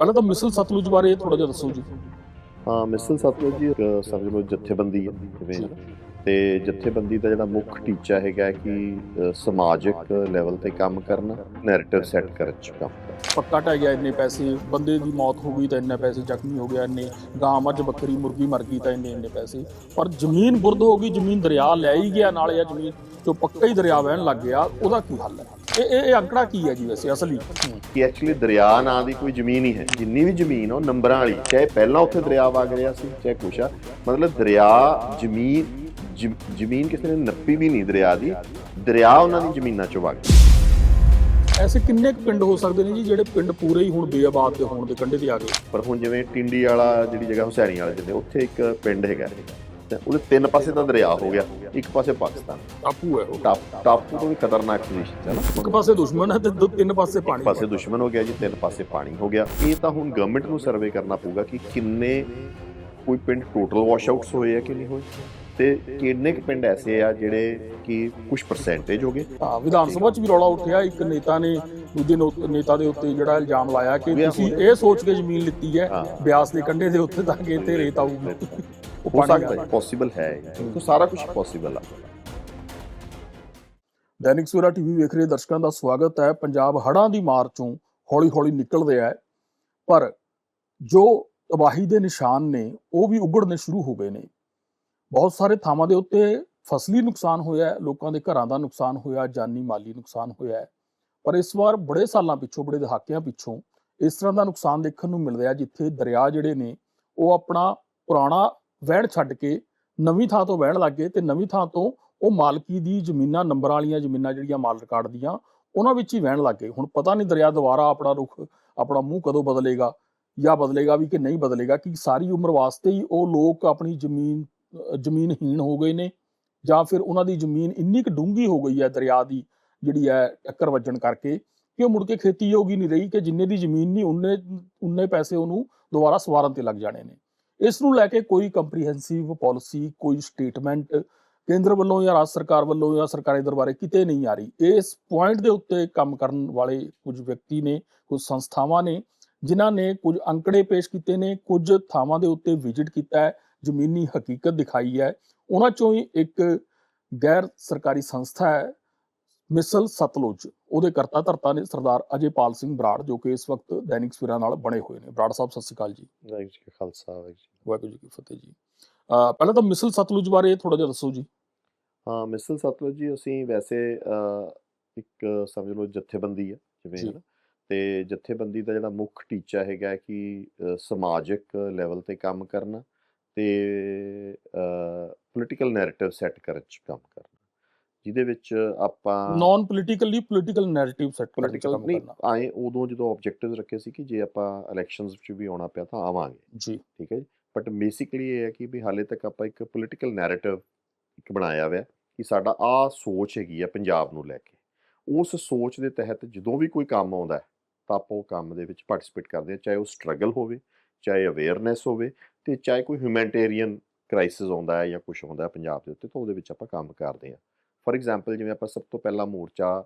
ਪਹਿਲਾਂ ਤਾਂ ਮਿਸਲ ਸਤਲੁਜ ਬਾਰੇ ਥੋੜਾ ਜਿਹਾ ਦੱਸੋ ਜੀ। ਹਾਂ ਮਿਸਲ ਸਤਲੁਜ ਜੀ ਇੱਕ ਸਮਝ ਲਓ ਜਥੇਬੰਦੀ ਹੈ ਜਿਵੇਂ। ਤੇ ਜਥੇਬੰਦੀ ਦਾ ਜਿਹੜਾ ਮੁੱਖ ਟੀਚਾ ਹੈਗਾ ਕਿ ਸਮਾਜਿਕ ਲੈਵਲ ਤੇ ਕੰਮ ਕਰਨਾ ਨੈਰੇਟਿਵ ਸੈੱਟ ਕਰਨ ਚ ਕੰਮ ਪੱਕਾ ਟਹਿ ਗਿਆ ਇੰਨੇ ਪੈਸੇ ਬੰਦੇ ਦੀ ਮੌਤ ਹੋ ਗਈ ਤਾਂ ਇੰਨੇ ਪੈਸੇ ਜ਼ਖਮੀ ਹੋ ਗਿਆ ਇੰਨੇ ਗਾਂ ਮੱਝ ਬੱਕਰੀ ਮੁਰਗੀ ਮਰ ਗਈ ਤਾਂ ਇੰਨੇ ਇੰਨੇ ਪੈਸੇ। ਪਰ ਜ਼ਮੀਨ ਬੁਰਦ ਹੋ ਗਈ ਜ਼ਮੀਨ ਦਰਿਆ ਲੈ ਹੀ ਗਿਆ ਨਾਲੇ ਆ ਜ਼ਮੀਨ ਜੋ ਪੱਕਾ ਹੀ ਦਰਿਆ ਵਹਿਣ ਲੱਗ ਗਿਆ ਉਹਦਾ ਕੀ ਹੱਲ ਹੈ? ਇਹ ਇਹ ਅੰਕੜਾ ਕੀ ਹੈ ਜੀ ਵੈਸੇ ਅਸਲੀ? ਕਿ ਐਕਚੁਅਲੀ ਦਰਿਆ ਨਾਂ ਦੀ ਕੋਈ ਜ਼ਮੀਨ ਹੀ ਹੈ। ਜਿੰਨੀ ਵੀ ਜ਼ਮੀਨ ਉਹ ਨੰਬਰਾਂ ਵਾਲੀ ਚਾਹੇ ਪਹਿਲਾਂ ਉੱਥੇ ਦਰਿਆ ਵਗ ਰਿਹਾ ਸੀ ਚਾਹੇ ਕੁਛ ਆ। ਮਤਲਬ ਦਰਿਆ ਜ਼ਮੀਨ ਜ਼ਮ- ਜ਼ਮੀਨ ਕਿਸੇ ਨੇ ਨੱਪੀ ਵੀ ਨਹੀਂ ਦਰਿਆ ਦੀ। ਦਰਿਆ ਉਹਨਾਂ ਦੀ ਜ਼ਮੀਨਾਂ ਚੋਂ ਵਗ ਐਸੇ ਕਿੰਨੇ ਕੁ ਪਿੰਡ ਹੋ ਸਕਦੇ ਨੇ ਜੀ ਜਿਹੜੇ ਪਿੰਡ ਪੂਰੇ ਹੀ ਹੁਣ ਬੇਆਬਾਦ ਦੇ ਹੋਣ ਦੇ ਕੰਢੇ ਤੇ ਆ ਗਏ? ਪਰ ਹੁਣ ਜਿਵੇਂ ਟਿੰਡੀ ਵਾਲਾ ਜਿਹੜੀ ਜਗ੍ਹਾ ਹੁਸੈਨੀ ਵਾਲੇ ਜਿੰਦੇ ਉੱਥੇ ਇੱਕ ਪਿੰਡ ਹੈਗਾ ਤੇ ਉਹਦੇ ਤਿੰਨ ਪਾਸੇ ਤਾਂ ਦਰਿਆ ਹੋ ਗਿਆ ਇੱਕ ਪਾਸੇ ਪਾਕਿਸਤਾਨ। ਟਾਪੂ ਹੈ ਉਹ। ਟਾਪ ਟਾਪੂ ਤੋਂ ਵੀ ਖਤਰਨਾਕ ਪੋਜੀਸ਼ਨ ਹੈ ਨਾ। ਇੱਕ ਪਾਸੇ ਦੁਸ਼ਮਣ ਹੈ ਤੇ ਦੋ ਤਿੰਨ ਪਾਸੇ ਇੱਕ ਪਾਣੀ ਪਾਸੇ ਦੁਸ਼ਮਣ ਹੋ ਗਿਆ ਜੀ ਤਿੰਨ ਪਾਸੇ ਪਾਣੀ ਹੋ ਗਿਆ। ਇਹ ਤਾਂ ਹੁਣ ਗਵਰਨਮੈਂਟ ਨੂੰ ਸਰਵੇ ਕਰਨਾ ਪਊਗਾ ਕਿ ਕਿੰਨੇ ਕੋਈ ਪਿੰਡ ਟੋਟਲ ਵਾਸ਼ ਆਊਟਸ ਹੋਏ ਆ ਕਿ ਨਹੀਂ ਹੋਏ? ਤੇ ਕਿੰਨੇ ਕੁ ਪਿੰਡ ਐਸੇ ਆ ਜਿਹੜੇ ਕਿ ਕੁਝ ਪਰਸੈਂਟੇਜ ਹੋ ਗਏ? ਹਾਂ ਵਿਧਾਨ ਸਭਾ 'ਚ ਵੀ ਰੌਲਾ ਉੱਠਿਆ ਇੱਕ ਨੇਤਾ ਨੇ ਦੂਜੇ ਨੇਤਾ ਦੇ ਉੱਤੇ ਜਿਹੜਾ ਇਲਜ਼ਾਮ ਲਾਇਆ ਕਿ ਤੁਸੀਂ ਇਹ ਸੋਚ ਕੇ ਜ਼ਮੀਨ ਲਿੱਤੀ ਹੈ। ਬਿਆਸ ਦੇ ਕੰਢੇ ਦੇ ਉੱਤੇ ਤਾਂ ਕਿ ਇੱਥੇ ਰੇਤ ਆਊਗੀ। ਹੋ ਸਕਦਾ ਹੈ ਪੋਸੀਬਲ ਹੈ। ਤਾਂ ਸਾਰਾ ਕੁਝ ਪੋਸੀਬਲ ਆ। ਦੈਨਿਕ ਸਵੇਰਾ ਟੀਵੀ ਵੇਖ ਰਹੇ ਦਰਸ਼ਕਾਂ ਦਾ ਸਵਾਗਤ ਹੈ। ਪੰਜਾਬ ਹੜ੍ਹਾਂ ਦੀ ਮਾਰ ਚੋਂ ਹੌਲੀ-ਹੌਲੀ ਨਿਕਲ ਰਿਹਾ ਹੈ ਪਰ ਜੋ ਤਬਾਹੀ ਦੇ ਨਿਸ਼ਾਨ ਨੇ ਉਹ ਵੀ ਉਗੜਨੇ ਸ਼ੁਰੂ ਹੋ ਗਏ ਨੇ। ਬਹੁਤ ਸਾਰੇ ਥਾਵਾਂ ਦੇ ਉੱਤੇ ਫਸਲੀ ਨੁਕਸਾਨ ਹੋਇਆ ਲੋਕਾਂ ਦੇ ਘਰਾਂ ਦਾ ਨੁਕਸਾਨ ਹੋਇਆ, ਜਾਨੀ ਮਾਲੀ ਨੁਕਸਾਨ ਹੋਇਆ ਪਰ ਇਸ ਵਾਰ ਬੜੇ ਸਾਲਾਂ ਪਿੱਛੋਂ, ਬੜੇ ਦਹਾਕਿਆਂ ਪਿੱਛੋਂ ਇਸ ਤਰ੍ਹਾਂ ਦਾ ਨੁਕਸਾਨ ਦੇਖਣ ਨੂੰ ਮਿਲ ਰਿਹਾ ਜਿੱਥੇ ਦਰਿਆ ਜਿਹੜੇ ਨੇ, ਉਹ ਆਪਣਾ ਪੁਰਾਣਾ ਵਹਿਣ ਛੱਡ ਕੇ ਨਵੀਂ ਥਾਂ ਤੋਂ ਵਹਿਣ ਲੱਗ ਗਏ ਤੇ ਨਵੀਂ ਥਾਂ ਤੋਂ ਉਹ ਮਾਲਕੀ ਦੀ ਜ਼ਮੀਨਾਂ, ਨੰਬਰਾਂ ਵਾਲੀਆਂ ਜ਼ਮੀਨਾਂ ਜਿਹੜੀਆਂ ਮਾਲ ਰਿਕਾਰਡ ਦੀਆਂ, ਉਹਨਾਂ ਵਿੱਚ ਹੀ ਵਹਿਣ ਲੱਗ ਗਏ। ਹੁਣ ਪਤਾ ਨਹੀਂ ਦਰਿਆ ਦੁਬਾਰਾ ਆਪਣਾ ਰੁਖ, ਆਪਣਾ ਮੂੰਹ ਕਦੋਂ ਬਦਲੇਗਾ ਜਾਂ ਬਦਲੇਗਾ ਵੀ ਕਿ ਨਹੀਂ ਬਦਲੇਗਾ, ਕਿ ਸਾਰੀ ਉਮਰ ਵਾਸਤੇ ਹੀ ਉਹ ਲੋਕ ਆਪਣੀ ਜ਼ਮੀਨ ਜ਼ਮੀਨਹੀਣ ਹੋ ਗਏ ਨੇ ਜਾਂ ਫਿਰ ਉਹਨਾਂ ਦੀ ਜ਼ਮੀਨ ਇੰਨੀ ਕੁ ਡੂੰਘੀ ਹੋ ਗਈ ਹੈ ਦਰਿਆ ਦੀ ਜਿਹੜੀ ਹੈ ਟੱਕਰ ਵੱਜਣ ਕਰਕੇ ਕਿ ਉਹ ਮੁੜ ਕੇ ਖੇਤੀ ਯੋਗੀ ਨਹੀਂ ਰਹੀ ਕਿ ਜਿੰਨੇ ਦੀ ਜ਼ਮੀਨ ਨਹੀਂ, ਉਨੇ ਉਨੇ ਪੈਸੇ ਉਹਨੂੰ ਦੁਬਾਰਾ ਸਵਾਰਨ ਤੇ ਲੱਗ ਜਾਣੇ ਨੇ। ਇਸ ਨੂੰ ਲੈ ਕੇ ਕੋਈ ਕੰਪਰੀਹੈਂਸਿਵ ਪਾਲਿਸੀ ਕੋਈ ਸਟੇਟਮੈਂਟ ਕੇਂਦਰ ਵੱਲੋਂ ਜਾਂ ਰਾਜ ਸਰਕਾਰ ਵੱਲੋਂ ਜਾਂ ਸਰਕਾਰੀ ਦਰਬਾਰੇ ਕਿਤੇ ਨਹੀਂ ਆ ਰਹੀ। ਇਸ ਪੁਆਇੰਟ ਦੇ ਉੱਤੇ ਕੰਮ ਕਰਨ ਵਾਲੇ ਕੁਝ ਵਿਅਕਤੀ ਨੇ, ਕੁਝ ਸੰਸਥਾਵਾਂ ਨੇ, ਜਿਨ੍ਹਾਂ ਨੇ ਕੁਝ ਅੰਕੜੇ ਪੇਸ਼ ਕੀਤੇ ਨੇ, ਕੁਝ ਥਾਵਾਂ ਦੇ ਉੱਤੇ ਵਿਜ਼ਿਟ ਕੀਤਾ ਹੈ। ਜ਼ਮੀਨੀ ਹਕੀਕਤ ਦਿਖਾਈ ਹੈ। ਉਹਨਾਂ ਚੋਂ ਹੀ ਇੱਕ ਗੈਰ ਸਰਕਾਰੀ ਸੰਸਥਾ ਹੈ ਮਿਸਲ ਸਤਲੁਜ। ਉਹਦੇ ਕਰਤਾ ਧਰਤਾ ਨੇ ਸਰਦਾਰ ਅਜੇਪਾਲ ਸਿੰਘ ਬਰਾੜ ਜੋ ਕਿ ਇਸ ਵਕਤ ਦੈਨਿਕ ਸਵੇਰਾ ਨਾਲ ਬਣੇ ਹੋਏ ਨੇ। ਬਰਾੜ ਸਾਹਿਬ ਸਤਿ ਸ਼੍ਰੀ ਅਕਾਲ ਜੀ। ਵਾਹਿਗੁਰੂ ਜੀ ਕਾ ਖਾਲਸਾ ਵਾਹਿਗੁਰੂ ਜੀ ਵਾਹਿਗੁਰੂ ਜੀ ਕੀ ਫਤਿਹ ਜੀ। ਪਹਿਲਾਂ ਤਾਂ ਮਿਸਲ ਸਤਲੁਜ ਬਾਰੇ ਥੋੜਾ ਜਿਹਾ ਦੱਸੋ ਜੀ। ਹਾਂ ਮਿਸਲ ਸਤਲੁਜ ਜੀ ਅਸੀਂ ਵੈਸੇ ਇੱਕ ਸਮਝ ਲਓ ਜਥੇਬੰਦੀ ਹੈ ਜਿਵੇਂ। ਹੈ ਤੇ ਜਥੇਬੰਦੀ ਦਾ ਜਿਹੜਾ ਮੁੱਖ ਟੀਚਾ ਹੈਗਾ ਕਿ ਸਮਾਜਿਕ ਲੈਵਲ ਤੇ ਕੰਮ ਕਰਨਾ ਤੇ ਪੋਲੀਟੀਕਲ ਨੈਰੇਟਿਵ ਸੈੱਟ ਕਰਨ ਚ ਕੰਮ ਕਰਨਾ। ਜਿਹਦੇ ਵਿੱਚ ਆਪਾਂ non politically political narrative set political ਨਹੀਂ ਆਏ ਉਦੋਂ ਜਦੋਂ ਆਬਜੈਕਟਿਵਸ ਰੱਖੇ ਸੀ ਕਿ ਜੇ ਆਪਾਂ ਇਲੈਕਸ਼ਨਸ ਵਿੱਚ ਵੀ ਆਉਣਾ ਪਿਆ ਤਾਂ ਆਵਾਂਗੇ। ਜੀ। ਠੀਕ ਹੈ ਜੀ? ਬਟ ਬੇਸਿਕਲੀ ਇਹ ਹੈ ਕਿ ਵੀ ਹਾਲੇ ਤੱਕ ਆਪਾਂ ਇੱਕ ਪੋਲੀਟੀਕਲ ਨੈਰੇਟਿਵ ਇੱਕ ਬਣਾਇਆ ਹੋਇਆ ਕਿ ਸਾਡਾ ਆ ਸੋਚ ਹੈਗੀ ਆ ਪੰਜਾਬ ਨੂੰ ਲੈ ਕੇ। ਉਸ ਸੋਚ ਦੇ ਤਹਿਤ ਜਦੋਂ ਵੀ ਕੋਈ ਕੰਮ ਆਉਂਦਾ ਤਾਂ ਆਪਾਂ ਉਹ ਕੰਮ ਦੇ ਵਿੱਚ ਪਾਰਟਿਸਿਪੇਟ ਕਰਦੇ ਹਾਂ ਚਾਹੇ ਉਹ ਸਟਰਗਲ ਹੋਵੇ ਚਾਹੇ ਅਵੇਅਰਨੈਸ ਹੋਵੇ ਤੇ ਚਾਹੇ ਕੋਈ ਹਿਊਮੈਨਿਟੇਰੀਅਨ ਕ੍ਰਾਈਸਿਸ ਆਉਂਦਾ ਹੈ ਜਾਂ ਕੁਝ ਆਉਂਦਾ ਹੈ ਪੰਜਾਬ ਦੇ ਉੱਤੇ ਤਾਂ ਉਹਦੇ ਵਿੱਚ ਆਪਾਂ ਕੰਮ ਕਰਦੇ ਹਾਂ ਫੋਰ ਐਗਜ਼ਾਮਪਲ ਜਿਵੇਂ ਆਪਾਂ ਸਭ ਤੋਂ ਪਹਿਲਾ ਮੋਰਚਾ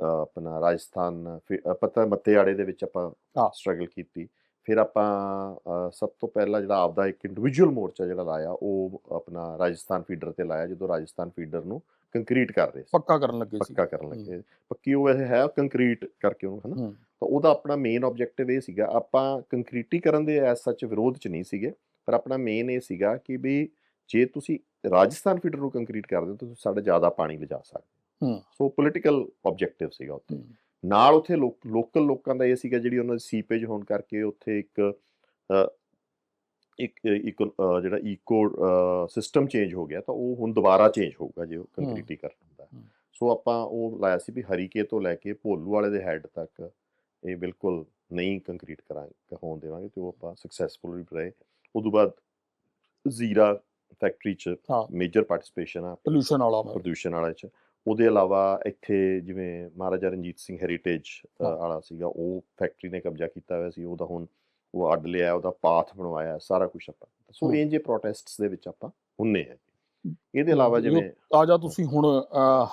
ਆਪਣਾ ਰਾਜਸਥਾਨ ਪਤਾ ਮੱਤੇਆੜੇ ਦੇ ਵਿੱਚ ਆਪਾਂ। ਸਟਰਗਲ ਕੀਤੀ ਫਿਰ ਆਪਾਂ ਸਭ ਤੋਂ ਪਹਿਲਾਂ ਜਿਹੜਾ ਆਪਦਾ ਇੱਕ ਇੰਡੀਵਿਜੂਅਲ ਮੋਰਚਾ ਜਿਹੜਾ ਲਾਇਆ ਉਹ ਆਪਣਾ ਰਾਜਸਥਾਨ ਫੀਡਰ ਤੇ ਲਾਇਆ ਜਦੋਂ ਰਾਜਸਥਾਨ ਫੀਡਰ ਨੂੰ ਕੰਕਰੀਟ ਕਰ ਰਹੇ ਸੀ। ਪੱਕਾ ਕਰਨ ਲੱਗੇ ਸੀ। ਪੱਕਾ ਕਰਨ ਲੱਗੇ। ਪੱਕੀ ਉਹ ਵੈਸੇ ਹੈ ਕੰਕਰੀਟ ਕਰਕੇ ਉਹਨੂੰ ਹਨਾ? ਤਾਂ ਉਹਦਾ ਆਪਣਾ ਮੇਨ ਆਬਜੈਕਟਿਵ ਇਹ ਸੀਗਾ ਆਪਾਂ ਕੰਕਰੀਟੀਕਰਨ ਦੇ ਐਸ ਸੱਚ ਵਿਰੋਧ ਚ ਨਹੀਂ ਸੀਗੇ ਪਰ ਆਪਣਾ ਮੇਨ ਇਹ ਸੀਗਾ ਕਿ ਵੀ ਜੇ ਤੁਸੀਂ ਰਾਜਸਥਾਨ ਫੀਡਰ ਨੂੰ ਕੰਕਰੀਟ ਕਰਦੇ ਹੋ ਤਾਂ ਤੁਸੀਂ ਸਾਡਾ ਜ਼ਿਆਦਾ ਪਾਣੀ ਲਿਜਾ ਸਕਦੇ ਹੂੰ। ਸੋ ਪੋਲੀਟੀਕਲ ਆਬਜੈਕਟਿਵ ਸੀਗਾ ਉੱਥੇ। ਨਾਲ ਉੱਥੇ ਲੋਕਲ ਲੋਕਾਂ ਦਾ ਇਹ ਸੀਗਾ ਜਿਹੜੀ ਉਹਨਾਂ ਦੀ ਸੀਪੇਜ ਹੋਣ ਕਰਕੇ ਉੱਥੇ ਇੱਕ ਇੱਕ ਜਿਹੜਾ ਈਕੋ ਸਿਸਟਮ ਚੇਂਜ ਹੋ ਗਿਆ ਤਾਂ ਉਹ ਹੁਣ ਦੁਬਾਰਾ ਚੇਂਜ ਹੋਊਗਾ ਜੇ ਉਹ ਕੰਕਰੀਟੀਕਰਨ ਹੂੰ। ਸੋ ਆਪਾਂ ਉਹ ਲਾਇਆ ਸੀ ਵੀ ਹਰੀਕੇ ਤੋਂ ਲੈ ਕੇ ਭੋਲੂ ਵਾਲੇ ਦੇ ਹੈੱਡ ਤੱਕ ਇਹ ਬਿਲਕੁਲ ਨਹੀਂ ਕੰਕਰੀਟ ਕਰਾਂਗੇ ਹੋਣ ਦੇਵਾਂਗੇ ਤੇ ਉਹ ਆਪਾਂ ਸਕਸੈਸਫੁਲ ਵੀ ਰਹੇ ਉਦੋਂ ਬਾਅਦ ਜ਼ੀਰਾ ਫੈਕਟਰੀ ਚ। ਮੇਜਰ ਪਾਰਟਿਸਿਪੇਸ਼ਨ ਆ ਪੋਲੂਸ਼ਨ ਵਾਲਾ ਪ੍ਰਦੂਸ਼ਣ ਵਾਲੇ ਚ ਉਹਦੇ ਇਲਾਵਾ ਇੱਥੇ ਜਿਵੇਂ ਮਹਾਰਾਜਾ ਰਣਜੀਤ ਸਿੰਘ ਹੈਰੀਟੇਜ। ਵਾਲਾ ਸੀਗਾ ਉਹ ਫੈਕਟਰੀ ਨੇ ਕਬਜ਼ਾ ਕੀਤਾ ਹੋਇਆ ਸੀ ਉਹਦਾ ਹੁਣ ਉਹ ਅੱਡ ਲਿਆ ਉਹਦਾ ਪਾਥ ਬਣਵਾਇਆ ਸਾਰਾ ਕੁਝ ਆਪਾਂ ਸੋ। ਇਹ ਜੇ ਪ੍ਰੋਟੈਸਟਸ ਦੇ ਵਿੱਚ ਆਪਾਂ ਹੁੰਨੇ ਆ ਇਹਦੇ ਇਲਾਵਾ ਜਿਵੇਂ ਤਾਜਾ ਤੁਸੀਂ ਹੁਣ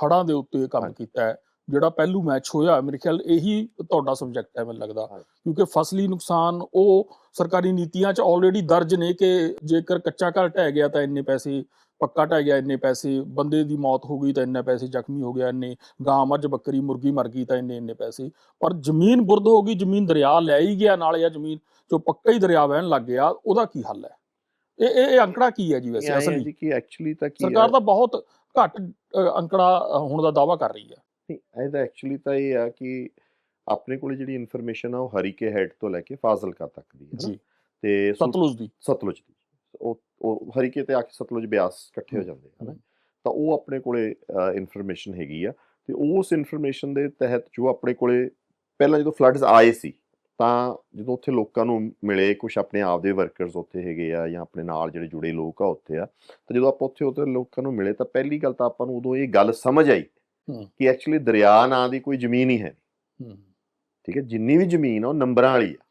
ਹੜ੍ਹਾਂ ਦੇ ਉੱਤੇ ਕੰਮ। ਕੀਤਾ ਹੈ ਜਿਹੜਾ ਪਹਿਲੂ ਮੈਚ ਹੋਇਆ ਮੇਰੇ ਖਿਆਲ ਇਹੀ ਤੁਹਾਡਾ ਸਬਜੈਕਟ ਹੈ ਮੈਨੂੰ ਲੱਗਦਾ। ਕਿਉਂਕਿ ਫਸਲੀ ਨੁਕਸਾਨ ਉਹ ਸਰਕਾਰੀ ਨੀਤੀਆਂ 'ਚ ਆਲਰੇਡੀ ਦਰਜ ਨੇ ਕਿ ਜੇਕਰ ਕੱਚਾ ਘਰ ਢਹਿ ਗਿਆ ਤਾਂ ਇੰਨੇ ਪੈਸੇ ਪੱਕਾ ਢਹਿ ਗਿਆ ਇੰਨੇ ਪੈਸੇ ਬੰਦੇ ਦੀ ਮੌਤ ਹੋ ਗਈ ਤਾਂ ਇੰਨੇ ਪੈਸੇ ਜ਼ਖਮੀ ਹੋ ਗਿਆ ਇੰਨੇ ਗਾਂ ਮੱਝ ਬੱਕਰੀ ਮੁਰਗੀ ਮਰ ਗਈ ਤਾਂ ਇੰਨੇ ਇੰਨੇ ਪੈਸੇ। ਪਰ ਜ਼ਮੀਨ ਬੁਰਦ ਹੋ ਗਈ ਜ਼ਮੀਨ ਦਰਿਆ ਲੈ ਹੀ ਗਿਆ ਨਾਲੇ ਆ ਜ਼ਮੀਨ ਜੋ ਪੱਕਾ ਹੀ ਦਰਿਆ ਵਹਿਣ ਲੱਗ ਗਿਆ ਉਹਦਾ ਕੀ ਹੱਲ ਹੈ? ਇਹ ਇਹ ਇਹ ਅੰਕੜਾ ਕੀ ਹੈ ਜੀ ਇਹ ਵੈਸੇ ਅਸਲੀ? ਜੀ ਕਿ ਐਕਚੁਅਲੀ ਤਾਂ ਕੀ ਸਰਕਾਰ ਤਾਂ ਬਹੁਤ ਘੱਟ ਅੰਕੜਾ ਹੋਣ ਦਾ ਦਾਵਾ ਕਰ ਰਹੀ ਹੈ। ਨਹੀਂ, ਇਹਦਾ ਐਕਚੁਅਲੀ ਤਾਂ ਇਹ ਆ ਕਿ ਆਪਣੇ ਕੋਲੇ ਜਿਹੜੀ ਇਨਫੋਰਮੇਸ਼ਨ ਆ ਉਹ ਹਰੀਕੇ ਹੈਡ ਤੋਂ ਲੈ ਕੇ ਫਾਜ਼ਿਲਕਾ ਤੱਕ ਦੀ ਹੈ ਜੀ। ਤੇ ਸਤਲੁਜ ਦੀ। ਸਤਲੁਜ ਦੀ। ਉਹ ਉਹ ਹਰੀਕੇ ਤੇ ਆ ਕੇ ਸਤਲੁਜ ਬਿਆਸ ਇਕੱਠੇ ਹੋ ਜਾਂਦੇ ਹਨ। ਤਾਂ ਉਹ ਆਪਣੇ ਕੋਲੇ ਇਨਫੋਰਮੇਸ਼ਨ ਹੈਗੀ ਆ। ਤੇ ਉਸ ਇਨਫੋਰਮੇਸ਼ਨ ਦੇ ਤਹਿਤ ਜੋ ਆਪਣੇ ਕੋਲੇ ਪਹਿਲਾਂ ਜਦੋਂ ਫਲੱਡਸ ਆਏ ਸੀ ਤਾਂ ਜਦੋਂ ਉੱਥੇ ਲੋਕਾਂ ਨੂੰ ਮਿਲੇ ਕੁਝ ਆਪਣੇ ਆਪ ਦੇ ਵਰਕਰਸ ਉੱਥੇ ਹੈਗੇ ਆ ਜਾਂ ਆਪਣੇ ਨਾਲ ਜਿਹੜੇ ਜੁੜੇ ਲੋਕ ਆ ਉੱਥੇ ਆ ਤਾਂ ਜਦੋਂ ਆਪਾਂ ਉੱਥੇ ਉੱਥੇ ਲੋਕਾਂ ਨੂੰ ਮਿਲੇ ਤਾਂ ਪਹਿਲੀ ਗੱਲ ਤਾਂ ਆਪਾਂ ਨੂੰ ਉਦੋਂ ਇਹ ਗੱਲ ਸਮਝ ਆਈ। ਕਿ ਐਕਚੁਅਲੀ ਦਰਿਆ ਨਾਂ ਦੀ ਕੋਈ ਜ਼ਮੀਨ ਹੀ ਹੈ ਹੂੰ। ਠੀਕ ਹੈ ਜਿੰਨੀ ਵੀ ਜ਼ਮੀਨ ਆ ਉਹ ਨੰਬਰਾਂ ਵਾਲੀ ਆ।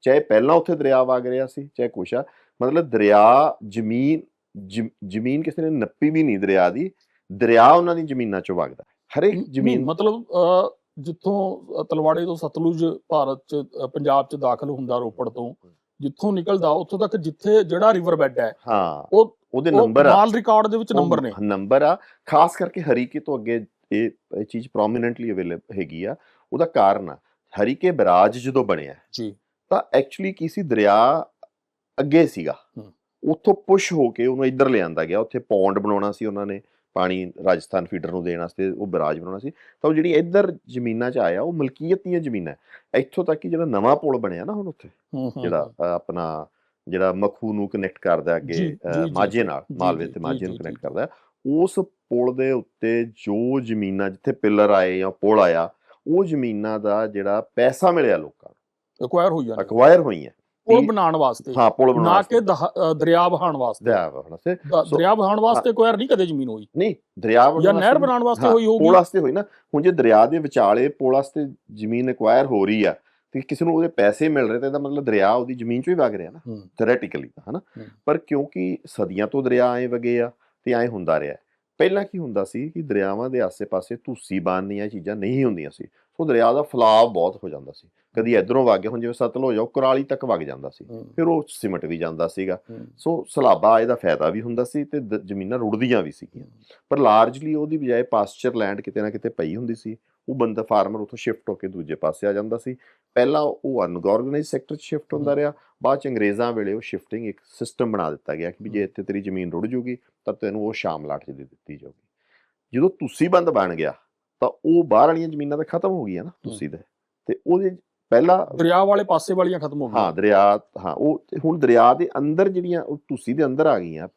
ਚਾਹੇ ਪਹਿਲਾਂ ਉੱਥੇ ਦਰਿਆ ਵਗ ਰਿਹਾ ਸੀ ਚਾਹੇ ਕੁਛ ਆ ਮਤਲਬ ਦਰਿਆ ਜ਼ਮੀਨ ਜ਼ਮ- ਜ਼ਮੀਨ ਕਿਸੇ ਨੇ ਨੱਪੀ ਵੀ ਨਹੀਂ ਦਰਿਆ ਦੀ ਦਰਿਆ ਉਹਨਾਂ ਦੀ ਜ਼ਮੀਨਾਂ ਚੋਂ ਵਗਦਾ। ਹਰੇਕ ਜ਼ਮੀਨ ਮਤਲਬ ਜਿੱਥੋਂ ਤਲਵਾੜੇ ਤੋਂ ਸਤਲੁਜ ਭਾਰਤ ਚ ਪੰਜਾਬ ਚ ਦਾਖਲ ਹੁੰਦਾ ਰੋਪੜ ਤੋਂ ਜਿੱਥੋਂ ਨਿਕਲਦਾ ਉੱਥੋਂ ਤੱਕ ਜਿੱਥੇ ਜਿਹੜਾ ਰਿਵਰ ਬੈੱਡ ਹੈ ਹਾਂ ਉਹ ਉਹਦੇ ਉਹ ਨੰਬਰ ਆ। ਮਾਲ ਰਿਕਾਰਡ ਦੇ ਵਿੱਚ ਨੰਬਰ ਨੇ। ਨੰਬਰ ਆ। ਖਾਸ ਕਰਕੇ ਹਰੀਕੇ ਤੋਂ ਅੱਗੇ ਇਹ ਇਹ ਚੀਜ਼ ਪ੍ਰੋਮਿਨੈਂਟਲੀ ਅਵੇਲੇਬਲ ਹੈਗੀ ਆ। ਉਹਦਾ ਕਾਰਨ ਆ ਹਰੀਕੇ ਬਰਾਜ ਜਦੋਂ ਬਣਿਆ ਜੀ। ਤਾਂ ਐਕਚੁਅਲੀ ਕੀ ਸੀ ਦਰਿਆ ਅੱਗੇ ਸੀਗਾ। ਉੱਥੋਂ ਪੁਸ਼ ਹੋ ਕੇ ਉਹਨੂੰ ਇੱਧਰ ਲਿਆਂਦਾ ਗਿਆ ਉੱਥੇ ਪੌਂਡ ਬਣਾਉਣਾ ਸੀ ਉਹਨਾਂ ਨੇ ਪਾਣੀ ਰਾਜਸਥਾਨ ਫੀਡਰ ਨੂੰ ਦੇਣ ਵਾਸਤੇ ਉਹ ਬਰਾਜ ਬਣਾਉਣਾ ਸੀ ਤਾਂ ਉਹ ਜਿਹੜੀ ਇੱਧਰ ਜ਼ਮੀਨਾਂ 'ਚ ਆਇਆ ਉਹ ਮਲਕੀਅਤ ਦੀਆਂ ਜ਼ਮੀਨਾਂ। ਇੱਥੋਂ ਤੱਕ ਕਿ ਜਿਹੜਾ ਨਵਾਂ ਪੁਲ ਬਣਿਆ ਨਾ ਹੁਣ ਉੱਥੇ ਜਿਹੜਾ ਆਪਣਾ ਜਿਹੜਾ ਮਖੂ ਨੂੰ ਕਨੈਕਟ ਕਰਦਾ ਅੱਗੇ ਮਾਝੇ ਨਾਲ ਮਾਲਵੇ ਤੇ ਮਾਝੇ ਨੂੰ ਕਨੈਕਟ। ਕਰਦਾ। ਉਸ ਪੁਲ ਦੇ ਉੱਤੇ ਜੋ ਜ਼ਮੀਨਾਂ ਜਿੱਥੇ ਪਿੱਲਰ ਆਏ ਜਾਂ ਪੁਲ ਆਇਆ ਉਹ ਜ਼ਮੀਨਾਂ ਦਾ ਜਿਹੜਾ ਪੈਸਾ ਮਿਲਿਆ ਲੋਕਾਂ ਨੂੰ ਐਕਵਾਇਰ ਹੋਈ ਜਾਂਦੀ ਅਕਵਾਇਰ ਹੋਈਆਂ ਪੁਲ ਬਣਾਉਣ ਵਾਸਤੇ ਹਾਂ ਪੁਲ ਬਣਾਉਣ ਨਾ ਕਿ ਦਰਿਆ ਵਹਾਉਣ ਵਾਸਤੇ। ਦਰਿਆ ਵਹਾਉਣ ਵਾਸਤੇ। ਦਰਿਆ ਵਹਾਉਣ ਵਾਸਤੇ ਐਕਵਾਇਰ ਨਹੀਂ ਕਦੇ ਜ਼ਮੀਨ ਹੋਈ। ਨਹੀਂ ਦਰਿਆ ਵਹਾਉਣ ਜਾਂ ਨਹਿਰ ਬਣਾਉਣ ਵਾਸਤੇ ਹੋਈ ਹੋਊਗੀ। ਪੁਲ ਵਾਸਤੇ ਹੋਈ ਨਾ। ਹੁਣ ਜੇ ਦਰਿਆ ਦੇ ਵਿਚਾਲੇ ਪੁਲ ਵਾਸਤੇ ਜ਼ਮੀਨ ਐਕਵਾਇਰ ਹੋ ਰਹੀ ਆ ਤੇ ਕਿਸੇ ਨੂੰ ਉਹਦੇ ਪੈਸੇ ਮਿਲ ਰਹੇ ਤਾਂ ਇਹਦਾ ਮਤਲਬ ਦਰਿਆ ਉਹਦੀ ਜ਼ਮੀਨ ਚੋਂ ਹੀ ਵਗ ਰਿਹਾ ਨਾ ਥਿਓਰੈਟਿਕਲੀ ਹਨਾ। ਪਰ ਕਿਉਂਕਿ ਸਦੀਆਂ ਤੋਂ ਦਰਿਆ ਐ ਵਗੇ ਆ ਤੇ ਐ ਹੁੰਦਾ ਰਿਹਾ। ਪਹਿਲਾਂ ਕੀ ਹੁੰਦਾ ਸੀ ਕਿ ਦਰਿਆਵਾਂ ਦੇ ਆਸੇ-ਪਾਸੇ ਧੂਸੀ ਬਾਨੀਆਂ ਚੀਜ਼ਾਂ ਨਹੀਂ ਹੁੰਦੀਆਂ ਸੀ। ਸੋ ਦਰਿਆ ਦਾ ਫਲਾਵ ਬਹੁਤ ਹੋ ਜਾਂਦਾ ਸੀ। ਕਦੀ ਇਧਰੋਂ ਵਗ ਗਿਆ ਹੁਣ ਜਿਵੇਂ ਸਤਲੁਜ ਆ ਉਹ ਕੁਰਾਲੀ ਤੱਕ ਵਗ ਜਾਂਦਾ ਸੀ। ਹੂੰ, ਫਿਰ ਉਹ ਸਿਮਟ ਵੀ ਜਾਂਦਾ ਸੀਗਾ। ਹੂੰ, ਸੋ ਸਲਾਬਾ ਇਹਦਾ ਫਾਇਦਾ ਵੀ ਹੁੰਦਾ ਸੀ ਤੇ ਜ਼ਮੀਨਾਂ ਰੁੜਦੀਆਂ ਵੀ ਸੀਗੀਆਂ। ਪਰ ਲਾਰਜਲੀ ਉਹਦੀ ਬਜਾਏ ਪਾਸਚਰ ਲੈਂਡ ਕਿਤੇ ਨਾ ਕਿਤੇ ਪਈ ਹੁੰਦੀ ਸੀ। ਉਹ ਬੰਦਾ ਫਾਰਮਰ ਉੱਥੋਂ ਸ਼ਿਫਟ ਹੋ ਕੇ ਦੂਜੇ ਪਾਸੇ ਆ ਜਾਂਦਾ ਸੀ। ਪਹਿਲਾਂ ਉਹ ਅਨਆਰਗੇਨਾਈਜ਼ ਸੈਕਟਰ 'ਚ ਸ਼ਿਫਟ ਹੁੰਦਾ। ਰਿਹਾ। ਬਾਅਦ ਚ ਅੰਗਰੇਜ਼ਾਂ ਵੇਲੇ ਉਹ ਸ਼ਿਫਟਿੰਗ ਇੱਕ ਸਿਸਟਮ ਬਣਾ ਦਿੱਤਾ ਗਿਆ ਕਿ ਜੇ ਇੱਥੇ ਤੇਰੀ ਜ਼ਮੀਨ ਰੁੜ ਜੂਗੀ ਤਾਂ ਤੈਨੂੰ ਉਹ ਸ਼ਾਮ ਲਾਟ 'ਚ ਦੇ ਦਿੱਤੀ ਜਾਊਗੀ। ਜਦੋਂ ਤੁਸੀਂ ਬੰਦ ਬਣ ਗਿਆ ਤਾਂ ਉਹ ਬਾਹਰ ਵਾਲੀਆਂ ਜ਼ਮੀਨਾਂ ਤਾਂ ਖਤਮ ਹੋ ਗਈਆਂ ਨਾ ਤੁਸੀਂ ਦੇ ਤੇ ਉਹਦੇ ਪਹਿਲਾਂ ਦਰਿਆ ਵਾਲੇ ਪਾਸੇ ਵਾਲੀਆਂ ਖਤਮ ਹੋ ਹਾਂ ਗਈਆਂ ਦਰਿਆ ਹਾਂ ਉਹ ਹੁਣ ਦਰਿਆ ਦੇ ਅੰਦਰ ਜਿਹੜੀਆਂ ਉਹ ਤੁਸੀਂ ਦੇ ਅੰਦਰ ਆ ਗਈਆਂ।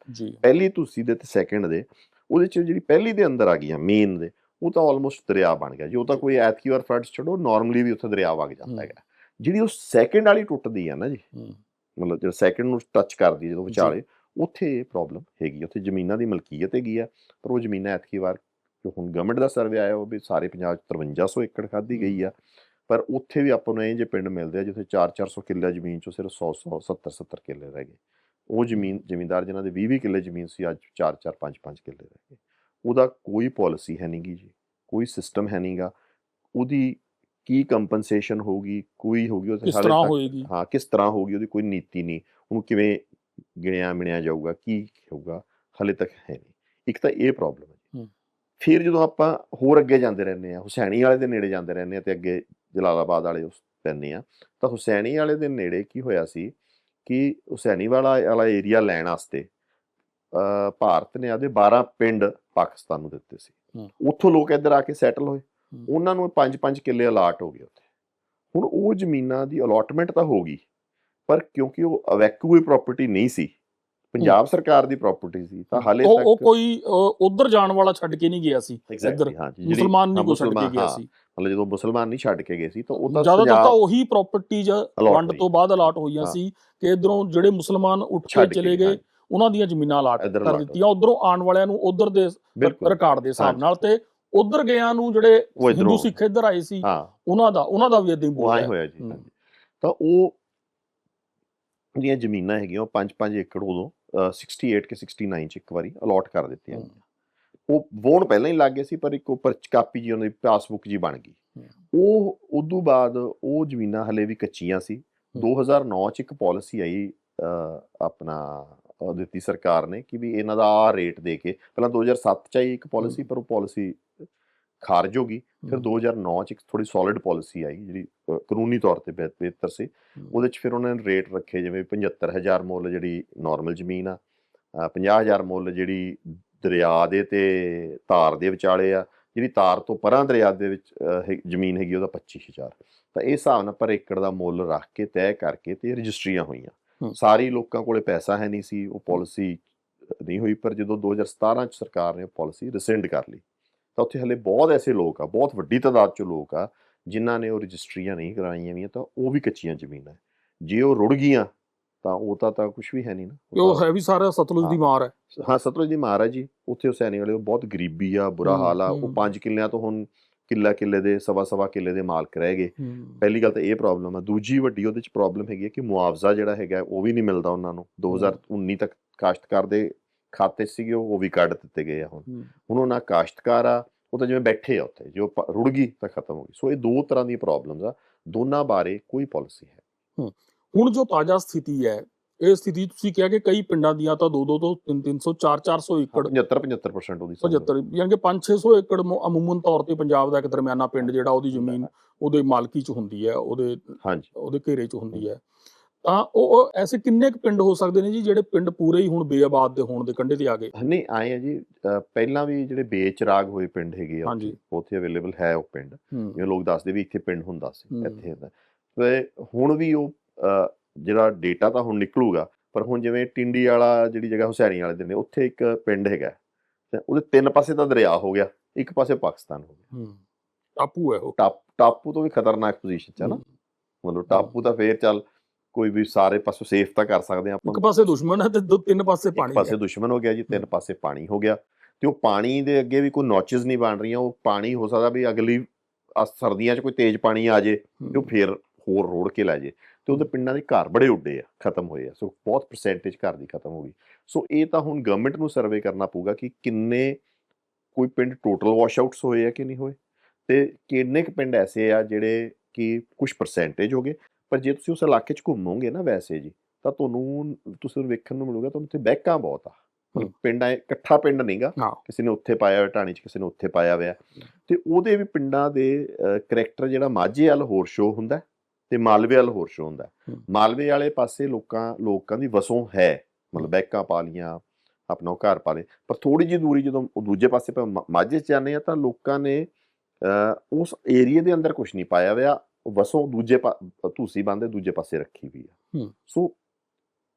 ਪਹਿਲੀ ਤੁਸੀਂ ਦੇ ਤੇ ਸੈਕੰਡ ਦੇ। ਉਹਦੇ ਚ ਜਿਹੜੀ ਪਹਿਲੀ ਦੇ ਅੰਦਰ ਆ ਗਈਆਂ ਮੇਨ ਦੇ ਉਹ ਤਾਂ ਆਲਮੋਸਟ ਦਰਿਆ ਬਣ ਗਿਆ। ਜੀ ਉਹ ਤਾਂ ਕੋਈ ਵਾਰ ਫਲੱਡਸ ਛੱਡੋ ਨਾਰਮਲੀ ਵੀ ਉੱਥੇ ਦਰਿਆ ਵਗ ਜਾਂਦਾ। ਹੈਗਾ। ਜਿਹੜੀ ਉਹ ਸੈਕੰਡ ਵਾਲੀ ਟੁੱਟਦੀ ਆ ਨਾ ਜੀ ਹੂੰ, ਮਤਲਬ ਜਿਹੜਾ ਸੈਕੰਡ ਨੂੰ ਟੱਚ ਕਰਦੀ ਹੈ ਜਦੋਂ ਵਿਚਾਲੇ ਉੱਥੇ ਪ੍ਰੋਬਲਮ ਹੈਗੀ ਉੱਥੇ ਜ਼ਮੀਨਾਂ ਦੀ ਮਲਕੀਅਤ ਹੈਗੀ ਆ ਪਰ ਉਹ ਜ਼ਮੀਨਾਂ ਐਤਕੀ ਵਾਰ ਜੋ ਹੁਣ ਗਵਰਨਮੈਂਟ ਦਾ ਸਰਵੇ ਆਇਆ ਉਹ ਵੀ ਸਾਰੇ ਪੰਜਾਬ 'ਚ 5300 ਏਕੜ ਖਾਦੀ ਗਈ ਆ। ਪਰ ਉੱਥੇ ਵੀ ਆਪਾਂ ਨੂੰ ਇਹ ਜੇ ਪਿੰਡ ਮਿਲਦੇ ਆ ਜਿੱਥੇ 4-400 ਕਿੱਲਾ ਜ਼ਮੀਨ 'ਚੋਂ ਸਿਰਫ 100-100 70-70 ਕਿੱਲੇ ਰਹਿ ਗਏ। ਉਹ ਜ਼ਮੀਨ ਜ਼ਿਮੀਂਦਾਰ ਜਿਨ੍ਹਾਂ ਦੇ 20-20 ਕਿੱਲੇ ਜ਼ਮੀਨ ਸੀ ਅੱਜ 4-4 5-5 ਕਿੱਲੇ ਰਹਿ ਗਏ। ਉਹਦਾ ਕੋਈ ਪਾਲਿਸੀ ਹੈ ਨਹੀਂਗੀ ਜੀ ਕੋਈ ਸਿਸਟਮ ਹੈ ਨਹੀਂਗਾ ਉਹਦੀ ਕੀ ਕੰਪਨਸੇਸ਼ਨ ਹੋਊਗੀ ਕੋਈ ਹੋਊਗੀ ਉਹ ਕਿਸ ਹਾਲੇ ਤਰ੍ਹਾਂ ਤੱਕ- ਹੋਏਗੀ? ਹਾਂ ਕਿਸ ਤਰ੍ਹਾਂ ਹੋਊਗੀ ਉਹਦੀ ਕੋਈ ਨੀਤੀ ਨਹੀਂ ਉਹਨੂੰ ਕਿਵੇਂ ਗਿਣਿਆ ਮਿਣਿਆ ਜਾਊਗਾ ਕੀ ਹੋਊਗਾ ਹਲੇ ਤੱਕ ਹੈ ਨਹੀਂ ਇੱਕ ਤਾਂ ਇਹ ਪ੍ਰੋਬਲਮ। ਫਿਰ ਜਦੋਂ ਆਪਾਂ ਹੋਰ ਅੱਗੇ ਜਾਂਦੇ ਰਹਿੰਦੇ ਆ ਹੁਸੈਣੀ ਵਾਲੇ ਦੇ ਨੇੜੇ ਜਾਂਦੇ ਰਹਿੰਦੇ ਆ ਤੇ ਅੱਗੇ ਜਲਾਲਾਬਾਦ ਵਾਲੇ ਉਸ ਪੈਂਦੇ ਆ ਤਾਂ ਹੁਸੈਣੀ ਵਾਲੇ ਦੇ ਨੇੜੇ ਕੀ ਹੋਇਆ ਸੀ ਕਿ ਹੁਸੈਣੀ ਵਾਲਾ ਵਾਲਾ ਏਰੀਆ ਲੈਣ ਵਾਸਤੇ ਭਾਰਤ ਨੇ ਆਦੇ 12 ਪਿੰਡ ਪਾਕਿਸਤਾਨ ਨੂੰ ਦਿੱਤੇ ਸੀ। ਉੱਥੋਂ ਲੋਕ ਇੱਧਰ ਆ ਕੇ ਸੈਟਲ ਹੋਏ। ਉਹਨਾਂ ਨੂੰ 5-5 ਕਿੱਲੇ ਅਲਾਟ ਹੋ ਗਏ ਉੱਥੇ ਹੁਣ ਉਹ ਜ਼ਮੀਨਾਂ ਦੀ ਅਲਾਟਮੈਂਟ ਤਾਂ ਹੋ ਗਈ ਪਰ ਕਿਉਂਕਿ ਉਹ ਅਵੈਕੂਏ ਪ੍ਰਾਪਰਟੀ ਨਹੀਂ ਸੀ ਪੰਜਾਬ ਸਰਕਾਰ ਦੀ ਪ੍ਰਾਪਰਟੀ ਸੀ ਤਾਂ ਹਾਲੇ ਤੱਕ ਉਹ ਕੋਈ ਉਧਰ ਜਾਣ ਵਾਲਾ ਛੱਡ ਕੇ ਨਹੀਂ ਗਿਆ ਸੀ ਜਿਹੜੀ- ਮੁਸਲਮਾਨ ਨਹੀਂ ਕੋਈ ਛੱਡ ਕੇ ਗਿਆ ਸੀ। ਮਤਲਬ ਜਦੋਂ ਮੁਸਲਮਾਨ ਨਹੀਂ ਛੱਡ ਕੇ ਗਏ ਸੀ ਤਾਂ ਉਹ ਤਾਂ ਜ਼ਿਆਦਾਤਰ ਤਾਂ ਉਹੀ ਪ੍ਰਾਪਰਟੀਜ਼ ਵੰਡ। ਤੋਂ ਬਾਅਦ ਅਲਾਟ ਹੋਈਆਂ। ਸੀ ਕਿ ਇਧਰੋਂ ਜਿਹੜੇ ਮੁਸਲਮਾਨ ਉੱਠ ਕੇ ਕੇ ਚਲੇ ਗਏ, ਉਹਨਾਂ ਦੀਆਂ ਜ਼ਮੀਨਾਂ ਅਲਾਟ ਇੱਧਰ ਕਰ ਦਿੱਤੀਆਂ ਉਧਰੋਂ ਆਉਣ ਵਾਲਿਆਂ ਨੂੰ ਉਧਰ ਦੇ ਰਿਕਾਰਡ ਦੇ ਹਿਸਾਬ। ਨਾਲ ਤੇ ਉਧਰ ਗਿਆਂ ਨੂੰ ਜਿਹੜੇ ਇੱਧਰੋਂ- ਹਿੰਦੂ ਸਿੱਖ ਇੱਧਰ ਆਏ ਸੀ ਉਹਨਾਂ ਦਾ ਉਹਨਾਂ ਦਾ ਵੀ ਇਦਾਂ ਹੀ ਉਹ ਆਏ ਬੋਲ ਹੋਇਆ ਜੀ। ਤਾਂ ਉਹ ਜਿਹੜੀਆਂ ਜ਼ਮੀਨਾਂ ਹੈਗੀਆਂ ਉਹ 5-5 ਏਕੜ ਉਦੋਂ 68 ਕਿ 69 ਚ ਇੱਕ ਵਾਰੀ ਅਲਾਟ ਕਰ ਦਿੱਤੀਆਂ ਉਹ ਵੋਣ ਪਹਿਲਾਂ ਹੀ ਲੱਗ ਗਏ ਸੀ ਪਰ ਇੱਕ ਉੱਪਰ ਕਾਪੀ ਜੀ ਉਹਨਾਂ ਦੀ ਪਾਸਬੁੱਕ ਜੀ ਬਣ ਗਈ। ਉਹ ਉਦੋਂ ਬਾਅਦ ਉਹ ਜ਼ਮੀਨਾਂ ਹਲੇ ਵੀ ਕੱਚੀਆਂ ਸੀ। 2009 ਚ ਇੱਕ ਪਾਲਿਸੀ ਆਈ ਆਪਣਾ ਦਿੱਤੀ ਸਰਕਾਰ ਨੇ ਕਿ ਵੀ ਇਹਨਾਂ ਦਾ ਆ ਰੇਟ ਦੇ ਕੇ। ਪਹਿਲਾਂ 2007 ਚ ਆਈ ਇੱਕ ਪਾਲਿਸੀ ਪਰ ਉਹ ਪਾਲਿਸੀ ਖਾਰਜ ਹੋ। ਗਈ ਫਿਰ 2009 ਚ ਇੱਕ ਥੋੜੀ ਸੋਲਿਡ ਪਾਲਿਸੀ ਆਈ ਜਿਹੜੀ ਕਾਨੂੰਨੀ ਤੌਰ ਤੇ ਬਿਹ- ਬਿਹਤਰ ਸੀ। ਉਹਦੇ ਚ ਫਿਰ ਉਹਨਾਂ ਨੇ ਰੇਟ ਰੱਖੇ ਜਿਵੇਂ 75000 ਮੁੱਲ ਜਿਹੜੀ ਨਾਰਮਲ ਜ਼ਮੀਨ ਆ ਅ, 50000 ਮੁੱਲ ਜਿਹੜੀ ਦਰਿਆ ਦੇ ਤੇ ਧਾਰ ਦੇ ਵਿਚਾਲੇ ਆ ਜਿਹੜੀ ਤਾਰ ਤੋਂ ਪਰਾਂ ਦਰਿਆ ਦੇ ਵਿੱਚ ਜ਼ਮੀਨ ਹੈਗੀ ਉਹਦਾ 25000 ਤਾਂ ਇਹ ਹਿਸਾਬ ਨਾਲ ਪਰ ਏਕੜ ਦਾ ਮੁੱਲ ਰੱਖ ਕੇ ਤੈਅ ਕਰਕੇ ਤੇ ਰਜਿਸਟਰੀਆਂ ਹੋਈਆਂ। ਸਾਰੀ ਲੋਕਾਂ ਕੋਲੇ ਪੈਸਾ ਹੈ ਨਹੀਂ ਸੀ ਉਹ ਪਾਲਿਸੀ ਨਹੀਂ ਹੋਈ ਪਰ ਜਦੋਂ 2017 ਚ ਸਰਕਾਰ ਨੇ ਪਾਲਿਸੀ ਰਿਸੈਂਡ ਕਰ ਲਈ। ਤਾਂ ਉੱਥੇ ਹਲੇ ਬਹੁਤ ਐਸੇ ਲੋਕ ਆ ਬਹੁਤ ਵੱਡੀ ਤਾਦਾਦ ਚ ਲੋਕ ਆ ਜਿਨ੍ਹਾਂ ਨੇ ਉਹ ਰਜਿਸਟਰੀਆਂ ਨਹੀਂ ਕਰਾਈਆਂ ਵੀਆਂ ਤਾਂ ਉਹ ਵੀ ਕੱਚੀਆਂ ਜ਼ਮੀਨਾਂ। ਜੇ ਉਹ ਰੁੜ ਗਈਆਂ ਤਾਂ ਉਹ ਤਾਂ ਤਾਂ ਕੁਝ ਵੀ ਹੈ ਨਹੀਂ ਨਾ। ਉਹ ਹੈ ਵੀ ਸਾਰਾ ਸਤਲੁਜ ਦੀ। ਮਾਰ ਹੈ ਹਾਂ ਸਤਲੁਜ ਦੀ ਮਾਰ ਹੈ ਜੀ। ਉੱਥੇ ਹੁਸੈਨੀ ਵਾਲੇ ਉਹ ਬਹੁਤ ਗਰੀਬੀ ਆ ਬੁਰਾ ਹਾਲ ਆ। ਉਹ। 5 ਕਿੱਲਿਆਂ ਤੋਂ ਹੁਣ ਕਿੱਲਾ ਕਿੱਲੇ ਦੇ ਸਵਾ ਸਵਾ ਕਿੱਲੇ ਦੇ ਮਾਲਕ ਰਹਿ ਗਏ। ਪਹਿਲੀ ਗੱਲ ਤਾਂ ਇਹ ਪ੍ਰੋਬਲਮ ਆ। ਦੂਜੀ ਵੱਡੀ ਉਹਦੇ ਚ ਪ੍ਰੋਬਲਮ ਹੈਗੀ ਹੈ ਕਿ ਮੁਆਵਜ਼ਾ ਜਿਹੜਾ ਹੈਗਾ ਉਹ ਵੀ ਨਹੀਂ ਮਿਲਦਾ ਉਹਨਾਂ ਨੂੰ। 2019 ਤੱਕ ਕਾਸ਼ਤਕਾਰ ਦੇ ਖਾਤੇ ਸੀਗੇ ਉਹ ਵੀ ਕੱਢ ਦਿੱਤੇ ਗਏ ਆ ਹੁਣ। ਹੁਣ ਉਹਨਾਂ ਕਾਸ਼ਤਕਾਰ ਆ ਉਹ ਤਾਂ ਜਿਵੇਂ ਬੈਠੇ ਆ ਉੱਥੇ ਜੋ ਰੁੜ ਗਈ ਤਾਂ ਖਤਮ ਹੋ ਗਈ। ਸੋ ਇਹ ਦੋ ਤਰ੍ਹਾਂ ਦੀਆਂ ਪ੍ਰੋਬਲਮਸ ਆ ਦੋਨਾਂ ਬਾਰੇ ਕੋਈ ਪਾਲਿਸੀ ਹੈ। ਹੁਣ ਜੋ ਤਾਜ਼ਾ ਸਥਿਤੀ ਹੈ ਇਹ ਸਥਿਤੀ ਤੁਸੀਂ ਕਿਹਾ ਕਿ ਕਈ ਪਿੰਡਾਂ ਦੀਆਂ ਤਾਂ 2-2 ਤੋਂ 3-300 4-400 ਏਕੜ 75 75% ਉਹਦੀ ਸਮਝ 75 ਯਾਨੀ ਕਿ 5-600 ਏਕੜ ਅਮੂਮਨ ਤੌਰ ਤੇ ਪੰਜਾਬ ਦਾ ਇੱਕ ਦਰਮਿਆਨਾ ਪਿੰਡ ਜਿਹੜਾ ਉਹਦੀ ਜ਼ਮੀਨ ਉਹਦੇ ਮਾਲਕੀ ਚ ਹੁੰਦੀ ਹੈ ਉਹਦੇ ਹਾਂਜੀ। ਉਹਦੇ ਘੇਰੇ ਚ ਹੁੰਦੀ ਹੈ। ਤਾਂ ਉਹ ਐਸੇ ਕਿੰਨੇ ਕੁ ਪਿੰਡ ਹੋ ਸਕਦੇ ਨੇ ਜੀ ਜਿਹੜੇ ਪਿੰਡ ਪੂਰੇ ਹੀ ਹੁਣ ਬੇਆਬਾਦ ਦੇ ਹੋਣ ਦੇ ਕੰਢੇ ਤੇ ਆ ਗਏ? ਨਹੀਂ ਆਏ ਆ ਜੀ ਅ, ਪਹਿਲਾਂ ਵੀ ਜਿਹੜੇ ਬੇਚਰਾਗ ਹੋਏ ਪਿੰਡ ਹੈਗੇ ਆ ਹਾਂਜੀ। ਉੱਥੇ ਉੱਥੇ ਅਵੇਲੇਬਲ ਹੈ ਉਹ ਪਿੰਡ। ਹੂੰ। ਜਿਵੇਂ ਲੋਕ ਦੱਸਦੇ ਵੀ ਇੱਥੇ ਪਿੰਡ ਹੁੰਦਾ ਸੀ ਹੂੰ। ਇੱਥੇ ਹੁੰਦਾ। ਤੇ ਹੁਣ ਵੀ ਉਹ ਅ, ਜਿਹੜਾ ਡੇਟਾ ਤਾਂ ਹੁਣ ਨਿਕਲੂਗਾ ਪਰ ਹੁਣ ਜਿਵੇਂ ਟਿੰਡੀ ਵਾਲਾ ਜਿਹੜੀ ਜਗ੍ਹਾ ਹੁਸੈਨੀ ਵਾਲੇ ਦੇ ਨੇ ਉੱਥੇ ਇੱਕ ਪਿੰਡ ਹੈਗਾ। ਤੇ ਉਹਦੇ ਤਿੰਨ ਪਾਸੇ ਤਾਂ ਦਰਿਆ ਹੋ ਗਿਆ ਇੱਕ ਪਾਸੇ ਪਾਕਿਸਤਾਨ ਹੋ ਗਿਆ। ਹੂੰ। ਟਾਪੂ ਹੈ ਉਹ। ਟਾਪ ਟਾਪੂ ਤੋਂ ਵੀ ਖਤਰਨਾਕ ਪੋਜੀਸ਼ਨ 'ਚ ਹੈ ਨਾ। ਮਤਲਬ ਟਾਪੂ ਤਾਂ ਫੇਰ ਚੱਲ ਕੋਈ ਵੀ ਸਾਰੇ ਪਾਸੋਂ ਸੇਫ ਤਾਂ ਕਰ ਸਕਦੇ ਆ ਆਪਾਂ। ਇੱਕ ਪਾਸੇ ਦੁਸ਼ਮਣ ਹੈ ਤੇ ਦੋ ਤਿੰਨ ਪਾਸੇ ਇੱਕ ਪਾਣੀ ਪਾਸੇ ਹੈ। ਦੁਸ਼ਮਣ ਹੋ ਗਿਆ ਜੀ ਤਿੰਨ। ਪਾਸੇ ਪਾਣੀ ਹੋ ਗਿਆ। ਤੇ ਉਹ ਪਾਣੀ ਦੇ ਅੱਗੇ ਵੀ ਕੋਈ ਨੋਚਸ ਨਹੀਂ ਬਣ ਰਹੀਆਂ ਉਹ ਪਾਣੀ ਹੋ ਸਕਦਾ ਵੀ ਅਗਲੀ ਸਰਦੀਆਂ 'ਚ ਕੋਈ ਤੇਜ਼ ਪਾਣੀ ਆ ਜੇ ਤੇ ਉਹ ਫੇਰ ਹੋਰ ਰੋੜ ਕੇ ਲੈ ਜੇ। ਤੇ ਉਹਦੇ ਪਿੰਡਾਂ ਦੇ ਘਰ ਬੜੇ ਉੱਡੇ ਆ ਖਤਮ ਹੋਏ ਆ। ਸੋ ਬਹੁਤ ਪਰਸੈਂਟੇਜ ਘਰ ਦੀ ਖਤਮ ਹੋ ਗਈ। ਸੋ ਇਹ ਤਾਂ ਹੁਣ ਗਵਰਨਮੈਂਟ ਨੂੰ ਸਰਵੇ ਕਰਨਾ ਪਊਗਾ ਕਿ ਕਿੰਨੇ ਕੋਈ ਪਿੰਡ ਟੋਟਲ ਵਾਸ਼ ਆਊਟਸ ਹੋਏ ਆ ਕਿ ਨਹੀਂ ਹੋਏ? ਤੇ ਕਿੰਨੇ ਕੁ ਪਿੰਡ ਐਸੇ ਆ ਜਿਹੜੇ ਕਿ ਕੁਝ ਪਰਸੈਂਟੇਜ ਹੋ ਗਏ? ਪਰ ਜੇ ਤੁਸੀਂ ਉਸ ਇਲਾਕੇ 'ਚ ਘੁੰਮੋਗੇ ਨਾ ਵੈਸੇ ਜੀ ਤਾਂ ਤੁਹਾਨੂੰ ਤੁਸੀਂ ਵੇਖਣ ਨੂੰ ਮਿਲੂਗਾ ਤੁਹਾਨੂੰ ਉੱਥੇ ਬੈਕਾਂ ਬਹੁਤ ਆ। ਪਿੰਡ ਇਕੱਠਾ ਪਿੰਡ ਨਹੀਂਗਾ ਕਿਸੇ ਨੇ ਉੱਥੇ ਪਾਇਆ ਹੋਇਆ ਢਾਣੀ 'ਚ ਕਿਸੇ ਨੇ ਉੱਥੇ ਪਾਇਆ ਹੋਇਆ। ਤੇ ਉਹਦੇ ਵੀ ਪਿੰਡਾਂ ਦੇ ਕਰੈਕਟਰ ਜਿਹੜਾ ਮਾਝੇ ਵਾਲ ਹੋਰ ਸ਼ੋ ਹੁੰਦਾ ਤੇ ਮਾਲਵੇ ਵਾਲ ਹੋਰ ਸ਼ੋ ਹੁੰਦਾ। ਮਾਲਵੇ ਵਾਲੇ ਪਾਸੇ ਲੋਕਾਂ ਲੋਕਾਂ ਦੀ ਵਸੋਂ ਹੈ। ਮਤਲਬ ਬੈਕਾਂ ਪਾ ਲੀਆਂ ਆਪਣਾ ਉਹ ਘਰ ਪਾ ਲਏ। ਪਰ ਥੋੜੀ ਜਿਹੀ ਦੂਰੀ ਜਦੋਂ ਉਹ ਦੂਜੇ ਪਾਸੇ ਮਾਝੇ 'ਚ ਜਾਂਦੇ ਆ ਤਾਂ ਲੋਕਾਂ ਨੇ ਉਸ ਏਰੀਆ ਦੇ ਅੰਦਰ ਕੁਝ ਨਹੀਂ ਪਾਇਆ ਹੋਇਆ। ਵਸੋਂ ਦੂਜੇ ਧੂਸੀ ਬੰਦੇ ਦੂਜੇ ਪਾਸੇ ਰੱਖੀ ਹੋਈ ਆ। ਸੋ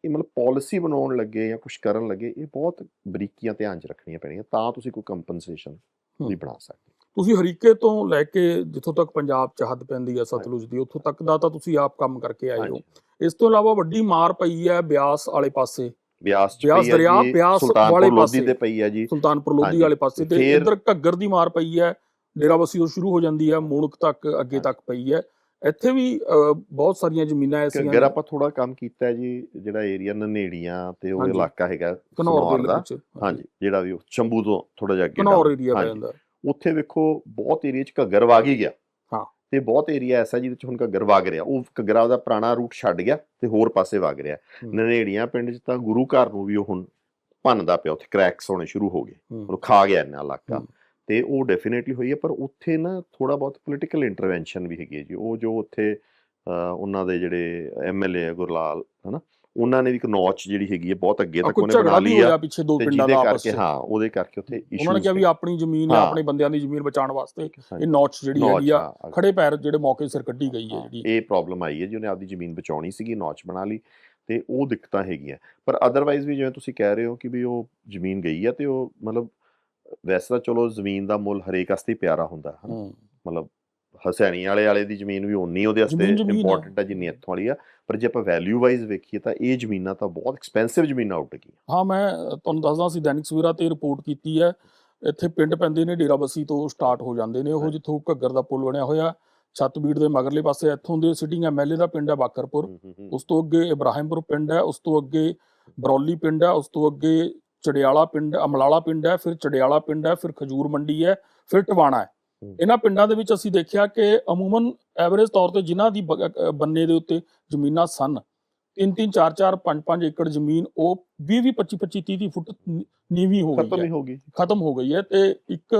ਇਹ ਮਤਲਬ ਪਾਲਿਸੀ ਬਣਾਉਣ ਲੱਗੇ ਜਾਂ ਕੁਝ ਕਰਨ ਲੱਗੇ ਇਹ ਬਹੁਤ ਬਰੀਕੀਆਂ ਧਿਆਨ 'ਚ ਰੱਖਣੀਆਂ ਪੈਣੀਆਂ ਤਾਂ ਤੁਸੀਂ ਕੋਈ ਕੰਪਨਸੇਸ਼ਨ ਵੀ। ਬਣਾ ਸਕਦੇ ਤੁਸੀਂ ਹਰੀਕੇ ਤੋਂ ਲੈ ਕੇ ਜਿੱਥੋਂ ਤੱਕ ਪੰਜਾਬ ਚ ਹੱਦ ਪੈਂਦੀ ਹੈ ਸਤਲੁਜ ਦੀ ਉੱਥੋਂ ਤੱਕ ਦਾ ਤਾਂ ਤੁਸੀਂ ਆਪ ਕੰਮ ਕਰਕੇ ਆਏ ਹੋ। ਇਸ ਤੋਂ ਇਲਾਵਾ ਵੱਡੀ ਮਾਰ ਪਈ ਹੈ ਬਿਆਸ ਵਾਲੇ ਪਾਸੇ। ਬਿਆਸ ਚ ਬਿਆਸ ਪਈ ਦਰਿਆ, ਬਿਆਸ ਵਾਲੇ ਪਾਸੇ। ਤੇ ਪਈ ਆ ਜੀ। ਸੁਲਤਾਨਪੁਰ ਲੋਧੀ ਵਾਲੇ ਪਾਸੇ ਤੇ ਇੱਧਰ ਘੱਗਰ ਦੀ ਮਾਰ ਪਈ ਹੈ ਡੇਰਾਬੱਸੀ ਤੋਂ ਸ਼ੁਰੂ ਹੋ ਜਾਂਦੀ ਹੈ ਮੂਣਕ ਤੱਕ ਅੱਗੇ। ਤੱਕ ਪਈ ਹੈ ਇੱਥੇ ਵੀ ਬਹੁਤ ਸਾਰੀਆਂ ਜ਼ਮੀਨਾਂ ਐਸੀਆਂ ਅਗਰ ਆਪਾਂ ਥੋੜਾ ਕੰਮ ਕੀਤਾ ਜੀ ਜਿਹੜਾ ਏਰੀਆ ਨਨੇੜੀਆਂ ਤੇ ਉਹ। ਇਲਾਕਾ ਹੈਗਾ ਸਨੌਰ ਦੇ ਹਾਂਜੀ ਜਿਹੜਾ ਵੀ ਉਹ ਸ਼ੰਭੂ ਤੋਂ ਥੋੜਾ ਜਿਹਾ ਅੱਗੇ down, ਏਰੀਆ ਪੈ। ਜਾਂਦਾ ਉੱਥੇ ਵੇਖੋ ਬਹੁਤ ਏਰੀਆ 'ਚ ਘੱਗਰ ਵਗ ਹੀ ਗਿਆ ਹਾਂ। ਤੇ ਬਹੁਤ ਏਰੀਆ ਐਸਾ ਜਿਹਦੇ 'ਚ ਹੁਣ ਘੱਗਰ ਵਗ ਰਿਹਾ ਉਹ ਘੱਗਰਾ ਉਹਦਾ ਪੁਰਾਣਾ ਰੂਟ ਛੱਡ ਗਿਆ ਤੇ ਹੋਰ ਪਾਸੇ ਵਗ ਰਿਹਾ। ਨਨੇੜੀਆਂ ਪਿੰਡ 'ਚ ਤਾਂ ਗੁਰੂ ਘਰ ਨੂੰ ਵੀ ਉਹ ਹੁਣ ਭੰਨਦਾ ਪਿਆ ਉੱਥੇ ਕ੍ਰੈਕਸ ਹੋਣੇ ਸ਼ੁਰੂ ਹੋ ਗਏ। ਉਹ ਖਾ ਗਿਆ ਇੰਨਾ ਇਲਾਕਾ। ਤੇ ਉਹ ਡੈਫੀਨੇਟਲੀ ਹੋਈ ਹੈ ਪਰ ਉੱਥੇ ਨਾ ਥੋੜਾ ਬਹੁਤ ਪੋਲੀਟੀਕਲ ਇੰਟਰਵੈਂਸ਼ਨ ਵੀ ਹੈਗੀ ਹੈ ਜੀ। ਉਹ ਜੋ ਉੱਥੇ ਉਹਨਾਂ ਦੇ ਜਿਹੜੇ ਐਮਐਲਏ ਗੁਰਲਾਲ ਹਨਾ ਉਹਨਾਂ ਨੇ ਵੀ ਇੱਕ ਨੌਚ ਜਿਹੜੀ ਹੈਗੀ ਹੈ ਬਹੁਤ ਅੱਗੇ ਤੱਕ ਉਹਨੇ ਬਣਾ ਲਈ ਆ ਪਿੱਛੇ ਦੋ ਪਿੰਡਾਂ ਦਾ ਆਪਸ ਹਾਂ ਉਹਦੇ ਕਰਕੇ ਉੱਥੇ ਉਹਨਾਂ ਨੇ ਕਿਹਾ ਵੀ ਆਪਣੀ ਜ਼ਮੀਨ ਜਾਂ ਹਾਂ। ਆਪਣੇ ਬੰਦਿਆਂ ਦੀ ਜ਼ਮੀਨ ਬਚਾਉਣ ਵਾਸਤੇ। ਇਹ ਨੌਚ ਜਿਹੜੀ ਹੈਗੀ ਆ ਖੜੇ ਪੈਰ ਜਿਹੜੇ ਮੌਕੇ ਸਿਰ ਕੱਢੀ ਗਈ ਹੈ ਹਾਂ, ਜਿਹੜੀ। ਇਹ ਪ੍ਰੋਬਲਮ ਆਈ ਹੈ ਜੀ ਉਹਨੇ ਆਪਦੀ ਜ਼ਮੀਨ ਬਚਾਉਣੀ ਸੀਗੀ ਨੌਚ ਬਣਾ ਲਈ ਤੇ ਉਹ ਦਿੱਕਤਾਂ ਹੈਗੀਆਂ। ਪਰ ਅਦਰਵਾਈਜ਼ ਵੀ ਜਿਵੇਂ ਤੁਸੀਂ ਕਹਿ ਰਹੇ ਹੋ ਕਿ ਵੀ ਉਹ ਜ਼ਮੀਨ ਗਈ ਆ ਤੇ ਉਹ ਮਤਲਬ ਵੈਸੇ ਤਾਂ ਚਲੋ ਜ਼ਮੀਨ ਦਾ ਮੁੱਲ ਹਰੇਕ ਵਾਸਤੇ ਪਿਆਰਾ ਹੁੰਦਾ ਹੈ ਮਤਲਬ ਹਸੈਣੀ ਵਾਲੇ ਵਾਲੇ ਦੀ ਜ਼ਮੀਨ ਵੀ ਓਨੀ ਉਹਦੇ ਵਾਸਤੇ। ਇੰਪੋਰਟੈਂਟ ਹੈ ਜਿੰਨੀ ਇੱਥੋਂ ਵਾਲੀ ਆ ਪਰ ਜੇ ਆਪਾਂ ਵੈਲਿਊ ਵਾਈਜ਼ ਵੇਖੀਏ ਤਾਂ ਇਹ ਜ਼ਮੀਨਾਂ ਤਾਂ ਬਹੁਤ ਐਕਸਪੈਂਸਿਵ ਜ਼ਮੀਨਾਂ ਉੱਡ ਗਈਆਂ ਹਾਂ ਮੈਂ ਤੁਹਾਨੂੰ ਦੱਸਦਾ ਸੀ ਦੈਨਿਕ ਸਵੇਰਾ ਤੇ ਰਿਪੋਰਟ ਕੀਤੀ ਹੈ ਇੱਥੇ ਪਿੰਡ ਪੈਂਦੇ ਨੇ ਡੇਰਾਬੱਸੀ ਤੋਂ ਸਟਾਰਟ ਹੋ ਜਾਂਦੇ ਨੇ ਉਹ। ਜਿੱਥੋਂ ਘੱਗਰ ਦਾ ਪੁਲ ਬਣਿਆ ਹੋਇਆ ਛੱਤਬੀੜ ਦੇ ਮਗਰਲੇ ਪਾਸੇ ਇੱਥੋਂ ਦੇ ਸਿਟਿੰਗ ਐਮਐਲਏ ਦਾ ਪਿੰਡ ਹੈ ਬਾਕਰਪੁਰ। ਉਸ ਤੋਂ ਅੱਗੇ ਇਬਰਾਹਿਮਪੁਰ ਪਿੰਡ ਹੈ ਉਸ ਤੋਂ ਅੱਗੇ ਬਰੌਲੀ ਪਿੰਡ ਹੈ ਉਸ ਤੋਂ ਅੱਗੇ ਚੜਿਆਲਾ ਪਿੰਡ ਅਮਲਾਲਾ ਪਿੰਡ ਹੈ ਫਿਰ ਚੜਿਆਲਾ ਪਿੰਡ ਹੈ ਫਿਰ ਖਜੂਰ ਮੰਡੀ ਹੈ ਫਿਰ ਟਵਾਣਾ ਹੈ। ਇਹਨਾਂ ਪਿੰਡਾਂ ਦੇ ਵਿੱਚ ਅਸੀਂ ਦੇਖਿਆ ਕਿ ਅਮੂਮਨ ਐਵਰੇਜ ਤੌਰ ਤੇ ਜਿਨ੍ਹਾਂ ਦੀ ਬੰਨੇ ਦੇ ਉੱਤੇ ਜ਼ਮੀਨਾਂ ਸਨ 3 3 4 4 5 5 ਏਕੜ ਜ਼ਮੀਨ ਉਹ 20 20 25 25 30 30 ਫੁੱਟ ਨੀਵੀਂ ਹੋ ਖਤਮ ਗਈ ਹੀ ਹੈ ਗਈ। ਖਤਮ ਹੋ ਗਈ ਹੈ ਤੇ ਇੱਕ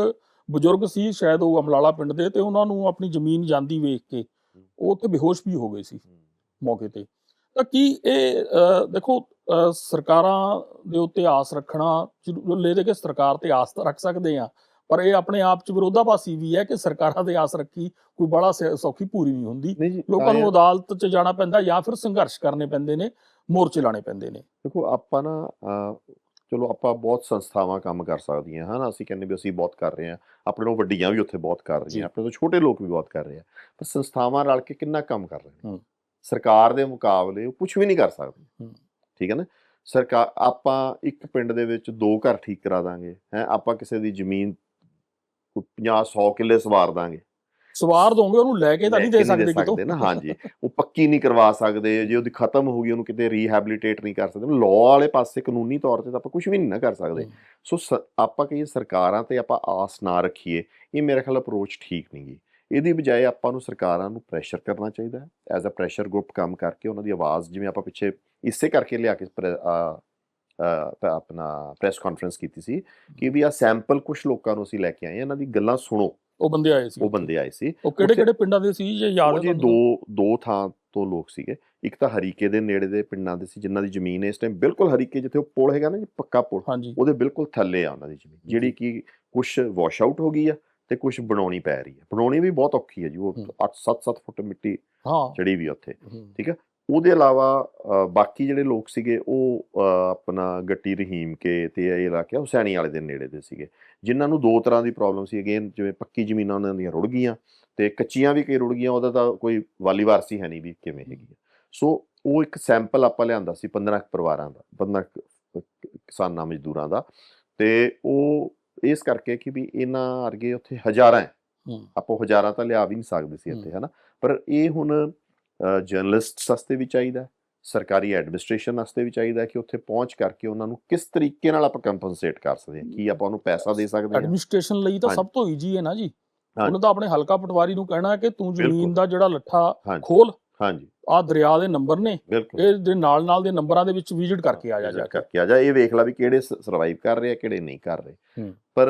ਬਜ਼ੁਰਗ ਸੀ ਸ਼ਾਇਦ ਉਹ ਅਮਲਾਲਾ ਪਿੰਡ ਦੇ ਤੇ ਉਹਨਾਂ ਨੂੰ ਆਪਣੀ ਜ਼ਮੀਨ ਜਾਂਦੀ ਵੇਖ ਕੇ ਉਹ ਉੱਥੇ ਬੇਹੋਸ਼ ਵੀ ਹੋ ਗਏ ਸੀ ਮੌਕੇ ਤੇ। ਤਾਂ ਕੀ ਇਹ ਦੇਖੋ ਸਰਕਾਰਾਂ ਦੇ ਉੱਤੇ ਆਸ ਰੱਖਣਾ ਲੈ ਦੇ ਕੇ ਸਰਕਾਰ ਤੇ ਆਸ ਤਾਂ ਰੱਖ ਸਕਦੇ ਆ ਪਰ ਇਹ ਆਪਣੇ ਆਪ ਚ ਵਿਰੋਧਾਭਾਸੀ ਵੀ ਹੈ ਕਿ ਸਰਕਾਰਾਂ ਤੇ ਆਸ ਰੱਖੀ ਕੋਈ ਬੜਾ ਸੌਖੀ ਪੂਰੀ ਨਹੀਂ ਹੁੰਦੀ ਲੋਕਾਂ ਨੂੰ ਅਦਾਲਤ 'ਚ ਜਾਣਾ ਪੈਂਦਾ ਜਾਂ ਫਿਰ ਸੰਘਰਸ਼ ਕਰਨੇ ਪੈਂਦੇ ਨੇ ਮੋਰਚੇ ਲਾਣੇ ਪੈਂਦੇ ਨੇ ਦੇਖੋ ਆਪਾਂ ਨਾ ਚਲੋ ਆਪਾਂ ਬਹੁਤ ਸੰਸਥਾਵਾਂ ਕੰਮ ਕਰ ਸਕਦੀਆਂ ਹਨਾ ਅਸੀਂ ਕਹਿੰਦੇ ਵੀ ਅਸੀਂ ਬਹੁਤ ਕਰ ਰਹੇ ਹਾਂ ਆਪਣੇ ਤੋਂ ਵੱਡੀਆਂ ਵੀ ਉੱਥੇ ਬਹੁਤ ਕਰ। ਰਹੀਆਂ ਆਪਣੇ ਤੋਂ ਛੋਟੇ ਲੋਕ ਵੀ ਬਹੁਤ ਕਰ ਰਹੇ ਆ ਪਰ ਸੰਸਥਾਵਾਂ ਰਲ ਕੇ ਕਿੰਨਾ ਕੰਮ ਕਰ ਰਹੇ ਨੇ। ਸਰਕਾਰ ਦੇ ਮੁਕਾਬਲੇ ਉਹ ਕੁਝ ਵੀ ਨਹੀਂ ਕਰ ਸਕਦੇ। ਠੀਕ ਹੈ ਨਾ? ਸਰਕਾਰ ਆਪਾਂ ਇੱਕ ਪਿੰਡ ਦੇ ਵਿੱਚ ਦੋ ਘਰ ਠੀਕ ਕਰਾ ਦਾਂਗੇ ਹੈ? ਆਪਾਂ ਕਿਸੇ ਦੀ ਜ਼ਮੀਨ 50 100 ਕਿੱਲੇ ਸਵਾਰ ਦਾਂਗੇ। ਸਵਾਰ ਦੋਗੇ ਉਹਨੂੰ ਲੈ ਕੇ ਤਾਂ ਨਹੀਂ ਦੇ ਸਕਦੇ ਕਿਤੋਂ? ਨਾ ਹਾਂਜੀ। ਉਹ ਪੱਕੀ ਨਹੀਂ ਕਰਵਾ ਸਕਦੇ ਜੇ ਉਹਦੀ ਖਤਮ ਹੋ ਗਈ ਉਹਨੂੰ ਕਿਤੇ ਰੀਹੈਬਿਲਿਟੇਟ ਨਹੀਂ ਕਰ ਸਕਦੇ। ਲਾਅ ਵਾਲੇ ਪਾਸੇ ਕਾਨੂੰਨੀ ਤੌਰ ਤੇ ਤਾਂ ਆਪਾਂ ਕੁਝ ਵੀ ਨਹੀਂ ਨਾ ਕਰ ਸਕਦੇ। ਸੋ ਆਪਾਂ ਕਹੀਏ ਸਰਕਾਰਾਂ ਤੇ ਆਪਾਂ ਆਸ ਨਾ ਰੱਖੀਏ ਇਹ ਮੇਰੇ ਖਿਆਲ ਅਪਰੋਚ ਠੀਕ ਨਹੀਂ ਗੀ। ਇਹਦੀ ਬਜਾਏ ਆਪਾਂ ਨੂੰ ਸਰਕਾਰਾਂ ਨੂੰ ਪ੍ਰੈਸ਼ਰ ਕਰਨਾ ਚਾਹੀਦਾ ਹੈ। ਐਜ਼ ਅ ਪ੍ਰੈਸ਼ਰ ਗਰੁੱਪ ਕੰਮ ਕਰਕੇ ਉਹਨਾਂ ਦੀ ਆਵਾਜ਼ ਜਿਵੇਂ ਆਪਾਂ ਪਿੱਛੇ ਇਸੇ ਕਰਕੇ ਲਿਆ ਕੇ ਆਪਣਾ ਪ੍ਰੈਸ ਕਾਨਫਰੰਸ ਕੀਤੀ ਸੀ ਕਿ ਵੀ ਆ ਸੈਂਪਲ ਕੁਝ ਲੋਕਾਂ ਨੂੰ ਅਸੀਂ ਲੈ ਕੇ ਆਏ ਇਹਨਾਂ ਦੀ ਗੱਲਾਂ ਸੁਣੋ। ਉਹ ਬੰਦੇ ਆਏ ਸੀ। ਉਹ ਬੰਦੇ ਆਏ ਸੀ। ਉਹ ਕਿਹੜੇ ਕਿਹੜੇ ਪਿੰਡਾਂ ਦੇ ਸੀ ਜੇ? ਯਾਦ ਹੈ? ਦੋ ਦੋ ਥਾਂ ਤੋਂ ਲੋਕ ਸੀਗੇ। ਇੱਕ ਤਾਂ ਹਰੀਕੇ ਦੇ ਨੇੜੇ ਦੇ ਪਿੰਡਾਂ ਦੇ ਸੀ ਜਿਨ੍ਹਾਂ ਦੀ ਜ਼ਮੀਨ ਇਸ ਟਾਈਮ ਬਿਲਕੁਲ ਹਰੀਕੇ ਜਿੱਥੇ ਉਹ ਪੁਲ ਹੈਗਾ ਨਾ ਜੀ ਪੱਕਾ ਪੁਲ ਉਹਦੇ ਬਿਲਕੁਲ ਥੱਲੇ ਆ ਉਹਨਾਂ ਦੀ ਜ਼ਮੀਨ ਜਿਹੜੀ ਕਿ ਕੁਝ ਵਾਸ਼ ਆਊਟ ਹੋ ਗਈ ਆ ਤੇ ਕੁਝ ਬਣਾਉਣੀ ਪੈ ਰਹੀ ਹੈ ਬਣਾਉਣੀ ਵੀ ਬਹੁਤ ਔਖੀ ਹੈ ਜੀ ਉਹ ਹੂੰ। 8 7-7 ਫੁੱਟ ਮਿੱਟੀ ਹਾਂ। ਚੜੀ ਵੀ ਆ ਉੱਥੇ ਹੂੰ। ਉਹਦੇ ਇਲਾਵਾ ਬਾਕੀ ਜਿਹੜੇ ਲੋਕ ਸੀਗੇ ਉਹ ਆਪਣਾ ਗੱਟੀ ਰਹੀਮ ਕੇ ਤੇ ਇਹ ਇਲਾਕੇ ਹੁਸੈਨੀ ਵਾਲੇ ਦੇ ਨੇੜੇ ਦੇ ਸੀਗੇ। ਜਿਨ੍ਹਾਂ ਨੂੰ ਦੋ ਤਰ੍ਹਾਂ ਦੀ ਪ੍ਰੋਬਲਮ ਸੀ ਅਗੇਨ ਜਿਵੇਂ ਪੱਕੀ ਜ਼ਮੀਨਾਂ ਉਹਨਾਂ ਦੀਆਂ ਰੁੜ ਗਈਆਂ ਤੇ ਕੱਚੀਆਂ ਵੀ ਕਈ ਰੁੜ ਗਈਆਂ ਉਹਦਾ ਤਾਂ ਕੋਈ ਵਾਲੀ ਵਾਰਸੀ ਹੈ ਨਹੀਂ ਵੀ ਕਿਵੇਂ ਹੈਗੀ। ਸੋ ਉਹ ਇੱਕ ਸੈਂਪਲ ਆਪਾਂ ਲਿਆਂਦਾ ਸੀ 15 ਕੁ ਪਰਿਵਾਰਾਂ ਦਾ 15 ਕੁ ਕਿਸਾਨਾਂ ਮਜ਼ਦੂਰਾਂ ਦਾ ਤੇ ਉਹ ਇਸ ਕਰਕੇ ਕਿ ਵੀ ਇਹਨਾਂ ਵਰਗੇ ਉੱਥੇ ਹਜ਼ਾਰਾਂ ਹੈ। ਆਪਾਂ ਹਜ਼ਾਰਾਂ ਤਾਂ ਲਿਆ ਵੀ ਨਹੀਂ ਸਕਦੇ ਸੀ ਇੱਥੇ ਹਨਾ। ਪਰ ਇਹ ਹੁਣ ਜਰਨਲਿਸਟ ਵਾਸਤੇ ਵੀ ਚਾਹੀਦਾ ਸਰਕਾਰੀ ਐਡਮਿਨਿਸਟ੍ਰੇਸ਼ਨ ਵਾਸਤੇ ਵੀ ਚਾਹੀਦਾ ਕਿ ਉੱਥੇ ਪਹੁੰਚ ਕਰਕੇ ਉਹਨਾਂ ਨੂੰ ਕਿਸ ਤਰੀਕੇ ਨਾਲ ਆਪਾਂ ਕੰਪਨਸੇਟ ਕਰ ਸਕਦੇ ਹਾਂ ਕੀ ਆਪਾਂ ਉਹਨੂੰ ਪੈਸਾ ਦੇ ਸਕਦੇ ਹਾਂ ਐਡਮਿਨਿਸਟ੍ਰੇਸ਼ਨ ਲਈ ਤਾਂ। ਸਭ ਤੋਂ ਈਜੀ ਹੈ ਨਾ ਜੀ। ਉਹਨੇ ਤਾਂ ਆਪਣੇ ਹਲਕਾ ਪਟਵਾਰੀ ਨੂੰ ਕਹਿਣਾ ਕਿ ਤੂੰ ਜ਼ਮੀਨ। ਦਾ ਜਿਹੜਾ ਲੱਠਾ। ਖੋਲ ਹਾਂਜੀ ਆ ਦਰਿਆ ਦੇ ਨੰਬਰ ਨੇ ਇਹ ਦੇ ਨਾਲ ਨਾਲ ਦੇ ਨੰਬਰਾਂ ਦੇ ਵਿੱਚ ਵਿਜ਼ਿਟ ਕਰਕੇ ਆ ਜਾ ਜਾ ਕਰਕੇ ਆ ਜਾ ਇਹ ਵੇਖ ਲਾ ਵੀ ਕਿਹੜੇ ਸਰਵਾਈਵ ਕਰ ਰਹੇ ਆ ਕਿਹੜੇ ਨਹੀਂ ਕਰ ਰਹੇ। ਪਰ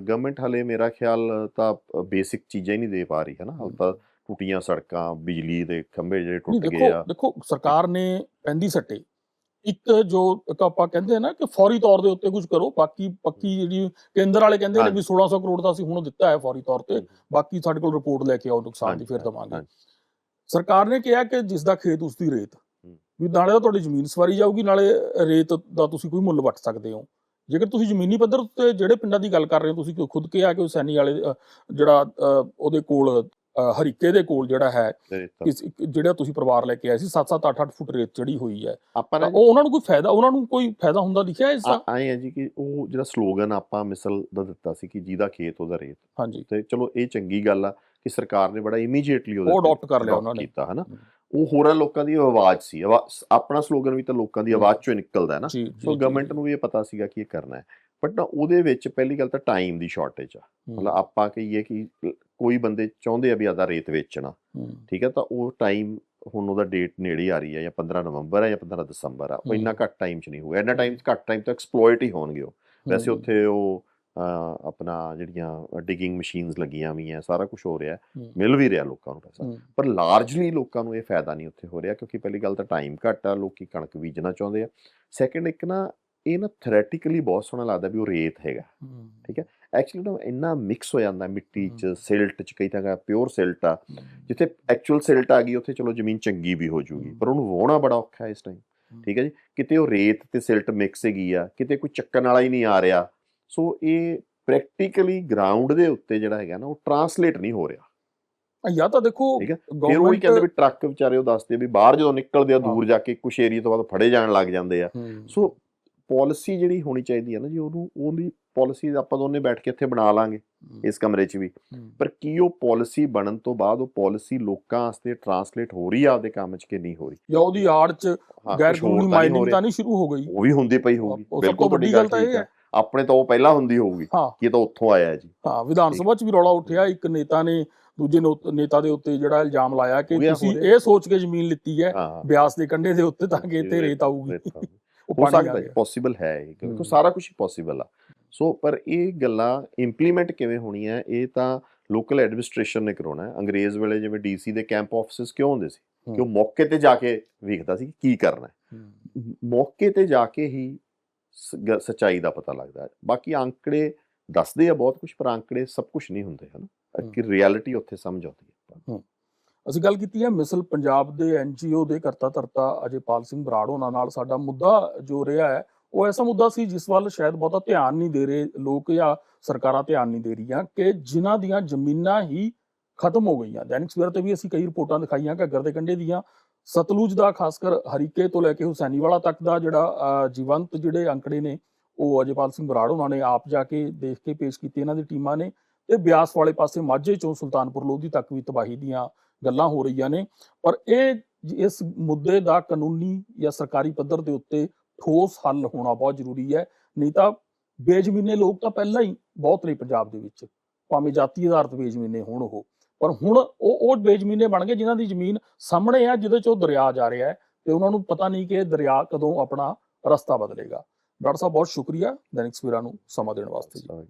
ਗਵਰਨਮੈਂਟ ਹਲੇ ਮੇਰਾ ਖਿਆਲ ਤਾਂ ਬੇਸਿਕ ਚੀਜ਼ਾਂ ਹੀ ਨਹੀਂ ਦੇ ਪਾ ਰਹੀ ਹੈ ਨਾ ਹਾਲੇ ਤਾਂ ਟੁੱਟੀਆਂ ਸੜਕਾਂ ਬਿਜਲੀ ਦੇ ਖੰਭੇ ਜਿਹੜੇ ਟੁੱਟ ਗਏ ਆ ਦੇਖੋ ਸਰਕਾਰ ਨੇ ਪੈਂਦੀ ਸੱਟੇ ਇੱਕ ਜੋ ਇੱਕ ਆਪਾਂ ਕਹਿੰਦੇ ਆ ਨਾ ਕਿ ਫੌਰੀ ਤੌਰ ਦੇ ਉੱਤੇ ਕੁਝ ਕਰੋ ਬਾਕੀ ਪੱਕੀ ਜਿਹੜੀ ਕੇਂਦਰ ਵਾਲੇ ਕਹਿੰਦੇ ਨੇ ਵੀ ਹਾਂਜੀ। 1600 ਕਰੋੜ ਦਾ ਅਸੀਂ ਹੁਣ ਦਿੱਤਾ ਹੈ ਫੌਰੀ ਤੌਰ ਤੇ। ਬਾਕੀ ਸਾਡੇ ਕੋਲ ਰਿਪੋਰਟ ਲੈ ਕੇ ਆਓ ਨੁਕਸਾਨ ਦੀ ਫਿਰ ਦਵਾਂਗੇ। ਸਰਕਾਰ ਨੇ ਕਿਹਾ ਕਿ ਜਿਸ ਦਾ ਖੇਤ ਉਸ ਦੀ ਰੇਤ। ਵੀ ਨਾਲੇ ਤਾਂ ਤੁਹਾਡੀ ਜ਼ਮੀਨ ਸਵਾਰੀ ਜਾਊਗੀ ਨਾਲੇ ਰੇਤ ਦਾ ਤੁਸੀਂ ਕੋਈ ਮੁੱਲ ਵੱਟ ਸਕਦੇ ਹੋ ਜੇਕਰ ਤੁਸੀਂ ਜ਼ਮੀਨੀ ਪੱਧਰ ਉੱਤੇ ਜਿਹੜੇ ਪਿੰਡਾਂ ਦੀ ਗੱਲ ਕਰ ਰਹੇ ਹੋ ਤੁਸੀਂ ਖੁਦ ਕਿਹਾ ਕਿ ਹੁਸੈਨੀ ਵਾਲੇ ਅ, ਜਿਹੜਾ ਉਹਦੇ ਕੋਲ ਹਰੀਕੇ ਦੇ ਕੋਲ ਜਿਹੜਾ ਹੈ ਜਿਹੜਾ ਤੁਸੀਂ ਪਰਿਵਾਰ ਲੈ ਕੇ ਆਏ ਸੀ 7-7 8-8 ਫੁੱਟ ਰੇਤ ਚੜੀ ਹੋਈ ਹੈ। ਆਪਾਂ ਉਹ ਉਹਨਾਂ ਨੂੰ ਕੋਈ ਫਾਇਦਾ ਉਹਨਾਂ ਨੂੰ ਕੋਈ ਫਾਇਦਾ ਹੁੰਦਾ ਦਿਖਿਆ ਇਸ ਦਾ? ਆਏ ਆ ਜੀ ਕਿ ਉਹ ਜਿਹੜਾ ਸਲੋਗਨ ਆਪਾਂ ਮਿਸਲ ਦਾ ਦਿੱਤਾ ਸੀ ਕਿ ਜਿਹਦਾ ਖੇਤ ਉਹਦਾ ਰੇਤ। ਹਾਂਜੀ। ਤੇ ਚਲੋ ਇਹ ਚੰਗੀ ਗੱਲ ਆ ਕਿ ਸਰਕਾਰ ਨੇ ਬੜਾ ਇਮੀਡੀਏਟਲੀ ਉਹ adopt ਕਰ ਲਿਆ ਉਹਨਾਂ ਨੇ। ਕੀਤਾ ਹਨਾ। ਉਹ ਹੋਰਾਂ ਲੋਕਾਂ ਦੀ ਆਵਾਜ਼ ਸੀ। ਆਪਣਾ ਸਲੋਗਨ ਵੀ ਤਾਂ ਲੋਕਾਂ ਦੀ। ਆਵਾਜ਼ ਚੋਂ ਹੀ ਨਿਕਲਦਾ ਹੈ ਨਾ। ਸੋ ਗਵਰਨਮੈਂਟ ਨੂੰ ਵੀ ਇਹ ਪਤਾ ਸੀਗਾ ਕਿ ਇਹ ਕਰਨਾ ਹੈ। ਬਟ ਨਾ ਉਹਦੇ ਵਿੱਚ ਪਹਿਲੀ ਗੱਲ ਤਾਂ ਟਾਈਮ ਦੀ ਸ਼ਾਰਟੇਜ ਆ। ਮਤਲਬ ਆਪਾਂ ਕਹੀਏ ਕਿ ਕੋਈ ਬੰਦੇ ਚਾਹੁੰਦੇ ਆ ਵੀ ਆਦਾ ਰੇਤ ਵੇਚਣਾ। ਠੀਕ ਹੈ ਤਾਂ ਉਹ ਟਾਈਮ ਹੁਣ ਉਹਦਾ ਡੇਟ ਨੇੜੇ ਆ ਰਹੀ ਹੈ ਜਾਂ 15 ਨਵੰਬਰ ਹੈ ਜਾਂ 15 ਦਸੰਬਰ ਆ ਉਹ। ਇੰਨਾ ਘੱਟ ਟਾਈਮ 'ਚ ਨਹੀਂ ਹੋਊਗਾ। ਇੰਨਾ ਟਾਈਮ ਘੱਟ ਟਾਈਮ ਤੱਕ ਐਕਸਪਲੋਇਟ ਹੀ ਹੋਣਗੇ ਉਹ। ਵੈਸੇ ਉੱਥੇ ਉਹ ਆਪਣਾ ਜਿਹੜੀਆਂ ਡਿਗਿੰਗ ਮਸ਼ੀਨਸ ਲੱਗੀਆਂ ਹੋਈਆਂ ਸਾਰਾ ਕੁਝ ਹੋ ਰਿਹਾ। ਮਿਲ ਵੀ ਰਿਹਾ ਲੋਕਾਂ ਨੂੰ ਪੈਸਾ। ਪਰ ਲਾਰਜਲੀ ਲੋਕਾਂ ਨੂੰ ਇਹ ਫਾਇਦਾ ਨਹੀਂ ਉੱਥੇ ਹੋ ਰਿਹਾ ਕਿਉਂਕਿ ਪਹਿਲੀ ਗੱਲ ਤਾਂ ਟਾਈਮ ਘੱਟ ਆ ਲੋਕੀ ਕਣਕ ਬੀਜਣਾ ਚਾਹੁੰਦੇ ਆ। ਸੈਕੰਡ ਇੱਕ ਨਾ ਇਹ ਨਾ ਥਿਓਰੈਟੀਕਲੀ ਬਹੁਤ ਸੋਹਣਾ ਲੱਗਦਾ ਵੀ ਉਹ ਰੇਤ ਹੈਗਾ। ਐਕਚੁਅਲੀ ਨਾ ਇੰਨਾ ਮਿਕਸ ਹੋ ਜਾਂਦਾ ਮਿੱਟੀ 'ਚ ਸਿਲਟ 'ਚ ਕਈ ਤਾਂ ਪਿਓਰ ਸਿਲਟ ਆ। ਜਿੱਥੇ ਐਕਚੁਅਲ ਸਿਲਟ ਆ ਗਈ ਉੱਥੇ ਚਲੋ ਜ਼ਮੀਨ ਚੰਗੀ ਵੀ ਹੋ ਜੂਗੀ। ਪਰ ਉਹਨੂੰ ਵਾਹੁਣਾ ਬੜਾ ਔਖਾ ਹੈ ਇਸ ਟਾਈਮ ਠੀਕ ਹੈ ਜੀ? ਕਿਤੇ ਉਹ ਰੇਤ ਤੇ ਸਿਲਟ ਮਿਕਸ ਹੈਗੀ ਆ ਕਿਤੇ ਕੋਈ ਚੱਕਣ ਵਾਲਾ ਹੀ ਨਹੀਂ ਆ ਰਿਹਾ। ਸੋ ਇਹ ਪ੍ਰੈਕਟੀਕਲੀ ਗਰਾਊਂਡ ਦੇ ਉੱਤੇ ਜਿਹੜਾ ਹੈਗਾ ਨਾ ਉਹ ਟਰਾਂਸਲੇਟ ਨਹੀਂ ਹੋ ਰਿਹਾ। ਜਾਂ ਤਾਂ ਦੇਖੋ ਠੀਕ ਹੈ। ਫਿਰ ਉਹ ਹੀ ਕਹਿੰਦੇ ਵੀ ਟਰੱਕ ਵਿਚਾਰੇ ਉਹ ਦੱਸਦੇ ਵੀ ਬਾਹਰ ਜਦੋਂ ਨਿਕਲਦੇ ਆ ਦੂਰ ਜਾ ਕੇ ਕੁਛ ਏਰੀਆ ਤੋਂ ਬਾਅਦ ਫੜੇ ਜਾਣ ਲੱਗ ਜਾਂਦੇ ਆ। ਸੋ ਪਾਲਿਸੀ ਜਿਹੜੀ ਹੋਣੀ ਚਾਹੀਦੀ ਹੈ ਨਾ ਜੀ ਉਹਨੂੰ ਉਹਦੀ ਪਾਲਿਸੀ ਆਪਾਂ ਦੋਨੇ ਬੈਠ ਕੇ ਇੱਥੇ ਬਣਾ ਲਾਂਗੇ ਇਸ ਕਮਰੇ 'ਚ ਵੀ। ਪਰ ਕੀ ਉਹ ਪਾਲਿਸੀ ਬਣਨ ਤੋਂ ਬਾਅਦ ਉਹ ਪਾਲਿਸੀ ਲੋਕਾਂ ਵਾਸਤੇ ਟਰਾਂਸਲੇਟ ਹੋ ਰਹੀ ਆ ਆਪਦੇ ਕੰਮ 'ਚ ਕਿ ਨਹੀਂ ਹੋ ਰਹੀ? ਜਾਂ ਉਹਦੀ ਆੜ ਚ ਗੈਰ ਕਾਨੂੰਨੀ ਮਾਈਨਿੰਗ। ਤਾਂ ਨਹੀਂ ਸ਼ੁਰੂ ਹੋ ਗਈ? ਉਹ ਵੀ ਹੁੰਦੀ ਪਈ ਹੋਊਗੀ ਬਿਲਕੁਲ ਵੱਡੀ ਗੱਲ ਤਾਂ ਇਹ ਹੈ। ਆਪਣੇ ਤਾਂ ਉਹ ਪਹਿਲਾਂ ਹੁੰਦੀ ਹੋਊਗੀ ਕਿ ਇਹ ਤਾਂ ਉੱਥੋਂ ਆਇਆ ਹੈ ਜੀ। ਹਾਂ ਵਿਧਾਨ। ਸਭਾ 'ਚ ਵੀ ਰੌਲਾ ਉੱਠਿਆ ਇੱਕ ਨੇਤਾ ਨੇ ਦੂਜੇ ਨੇਤਾ ਦੇ ਉੱਤੇ ਜਿਹੜਾ ਇਲਜ਼ਾਮ ਲਾਇਆ ਕਿ ਤੁਸੀਂ। ਇਹ ਸੋਚ ਕੇ ਜ਼ਮੀਨ ਲਿੱਤੀ ਹੈ ਬਿਆਸ ਦੇ ਕੰਢੇ ਦੇ ਉੱਤੇ ਤਾਂ ਕਿ ਇੱਥੇ ਰੇਤ ਆਊਗੀ। ਹੋ ਸਕਦਾ ਹੈ ਪੋਸੀਬਲ ਹੈ ਇਹ। ਕਿਉਂਕਿ ਸਾਰਾ ਕੁਝ ਪੋਸੀਬਲ ਆ। ਸੋ ਪਰ ਇਹ ਗੱਲਾਂ ਇੰਪਲੀਮੈਂਟ ਕਿਵੇਂ ਹੋਣੀਆਂ ਇਹ ਤਾਂ ਲੋਕਲ ਐਡਮਿਨਿਸਟ੍ਰੇਸ਼ਨ ਨੇ ਕਰਾਉਣਾ। ਹੈ ਅੰਗਰੇਜ਼ ਵੇਲੇ ਜਿਵੇਂ ਡੀਸੀ ਦੇ ਕੈਂਪ ਆਫਿਸਸ ਕਿਉਂ ਹੁੰਦੇ ਸੀ? ਕਿ ਉਹ। ਮੌਕੇ ਤੇ ਜਾ ਕੇ ਵੇਖਦਾ ਸੀ ਕਿ ਕਰਨਾ ਹੈ। ਮੌਕੇ ਤੇ ਜਾ ਕੇ ਹੀ ਸੱਚਾਈ ਦਾ ਪਤਾ ਲੱਗਦਾ ਹੈ। ਬਾਕੀ ਅੰਕੜੇ ਦੱਸਦੇ ਆ ਬਹੁਤ ਕੁਝ ਪਰ ਅੰਕੜੇ ਸਭ ਕੁਝ ਨਹੀਂ ਹੁੰਦੇ ਹਨ। ਕਿ ਰਿਐਲਿਟੀ ਉੱਥੇ ਸਮਝ ਆਉਂਦੀ ਹੈ। ਅਸੀਂ ਗੱਲ ਕੀਤੀ ਹੈ ਮਿਸਲ ਪੰਜਾਬ ਦੇ ਐਨਜੀਓ ਦੇ ਕਰਤਾ ਧਰਤਾ ਅਜੇਪਾਲ ਸਿੰਘ ਬਰਾੜ ਉਹਨਾਂ ਨਾਲ। ਸਾਡਾ ਮੁੱਦਾ ਜੋ ਰਿਹਾ ਹੈ ਉਹ ਐਸਾ ਮੁੱਦਾ ਸੀ ਜਿਸ ਵੱਲ ਸ਼ਾਇਦ ਬਹੁਤਾ ਧਿਆਨ ਨਹੀਂ ਦੇ ਰਹੇ ਲੋਕ ਜਾਂ ਸਰਕਾਰਾਂ ਧਿਆਨ ਨਹੀਂ ਦੇ ਰਹੀਆਂ ਕਿ ਜਿਨ੍ਹਾਂ ਦੀਆਂ ਜ਼ਮੀਨਾਂ ਹੀ ਖਤਮ ਹੋ ਗਈਆਂ। ਦੈਨਿਕ ਸਵੇਰ ਤੇ ਵੀ ਅਸੀਂ ਕਈ ਰਿਪੋਰਟਾਂ ਦਿਖਾਈਆਂ ਘੱਗਰ ਦੇ ਕੰਢੇ ਦੀਆਂ। ਸਤਲੁਜ ਦਾ ਖਾਸ ਕਰ ਹਰੀਕੇ ਤੋਂ ਲੈ ਕੇ ਹੁਸੈਨੀਵਾਲਾ ਤੱਕ ਦਾ ਜਿਹੜਾ ਅਹ, ਜੀਵੰਤ ਜਿਹੜੇ ਅੰਕੜੇ ਨੇ ਉਹ ਅਜੇਪਾਲ ਸਿੰਘ ਬਰਾੜ ਉਹਨਾਂ ਨੇ ਆਪ ਜਾ ਕੇ ਦੇਖ ਕੇ ਪੇਸ਼ ਕੀਤੇ ਇਹਨਾਂ ਦੀ ਟੀਮਾਂ ਨੇ। ਤੇ ਬਿਆਸ ਵਾਲੇ ਪਾਸੇ ਮਾਝੇ ਚੋਂ ਸੁਲਤਾਨਪੁਰ ਲੋਧੀ ਤੱਕ ਵੀ ਤਬਾਹੀ ਦੀਆਂ ਗੱਲਾਂ ਹੋ ਰਹੀਆਂ ਨੇ, ਪਰ ਇਹ ਇਸ ਮੁੱਦੇ ਦਾ ਕਾਨੂੰਨੀ ਜਾਂ ਸਰਕਾਰੀ ਪੱਧਰ ਦੇ ਉੱਤੇ ਠੋਸ ਹੱਲ ਹੋਣਾ ਬਹੁਤ ਜ਼ਰੂਰੀ ਹੈ, ਨਹੀਂ ਤਾਂ ਬੇਜ਼ਮੀਨੇ ਲੋਕ ਤਾਂ ਪਹਿਲਾਂ ਹੀ ਬਹੁਤ ਨੇ ਪੰਜਾਬ ਦੇ ਵਿੱਚ, ਭਾਵੇਂ ਜਾਤੀ ਆਧਾਰਿਤ ਬੇਜ਼ਮੀਨੇ ਹੋਣ ਉਹ, ਪਰ ਹੁਣ ਉਹ ਉਹ ਬੇਜ਼ਮੀਨੇ ਬਣ ਗਏ ਜਿਨ੍ਹਾਂ ਦੀ ਜ਼ਮੀਨ ਸਾਹਮਣੇ ਆ, ਜਿਹਦੇ ਚੋਂ ਦਰਿਆ ਜਾ ਰਿਹਾ ਹੈ ਤੇ ਉਹਨਾਂ ਨੂੰ ਪਤਾ ਨਹੀਂ ਕਿ ਦਰਿਆ ਕਦੋਂ ਆਪਣਾ ਰਸਤਾ ਬਦਲੇਗਾ। ਡਾਕਟਰ ਸਾਹਿਬ, ਬਹੁਤ ਸ਼ੁਕਰੀਆ ਦੈਨਿਕ ਸਵੇਰਾ ਨੂੰ ਸਮਾਂ ਦੇਣ ਵਾਸਤੇ ਜੀ।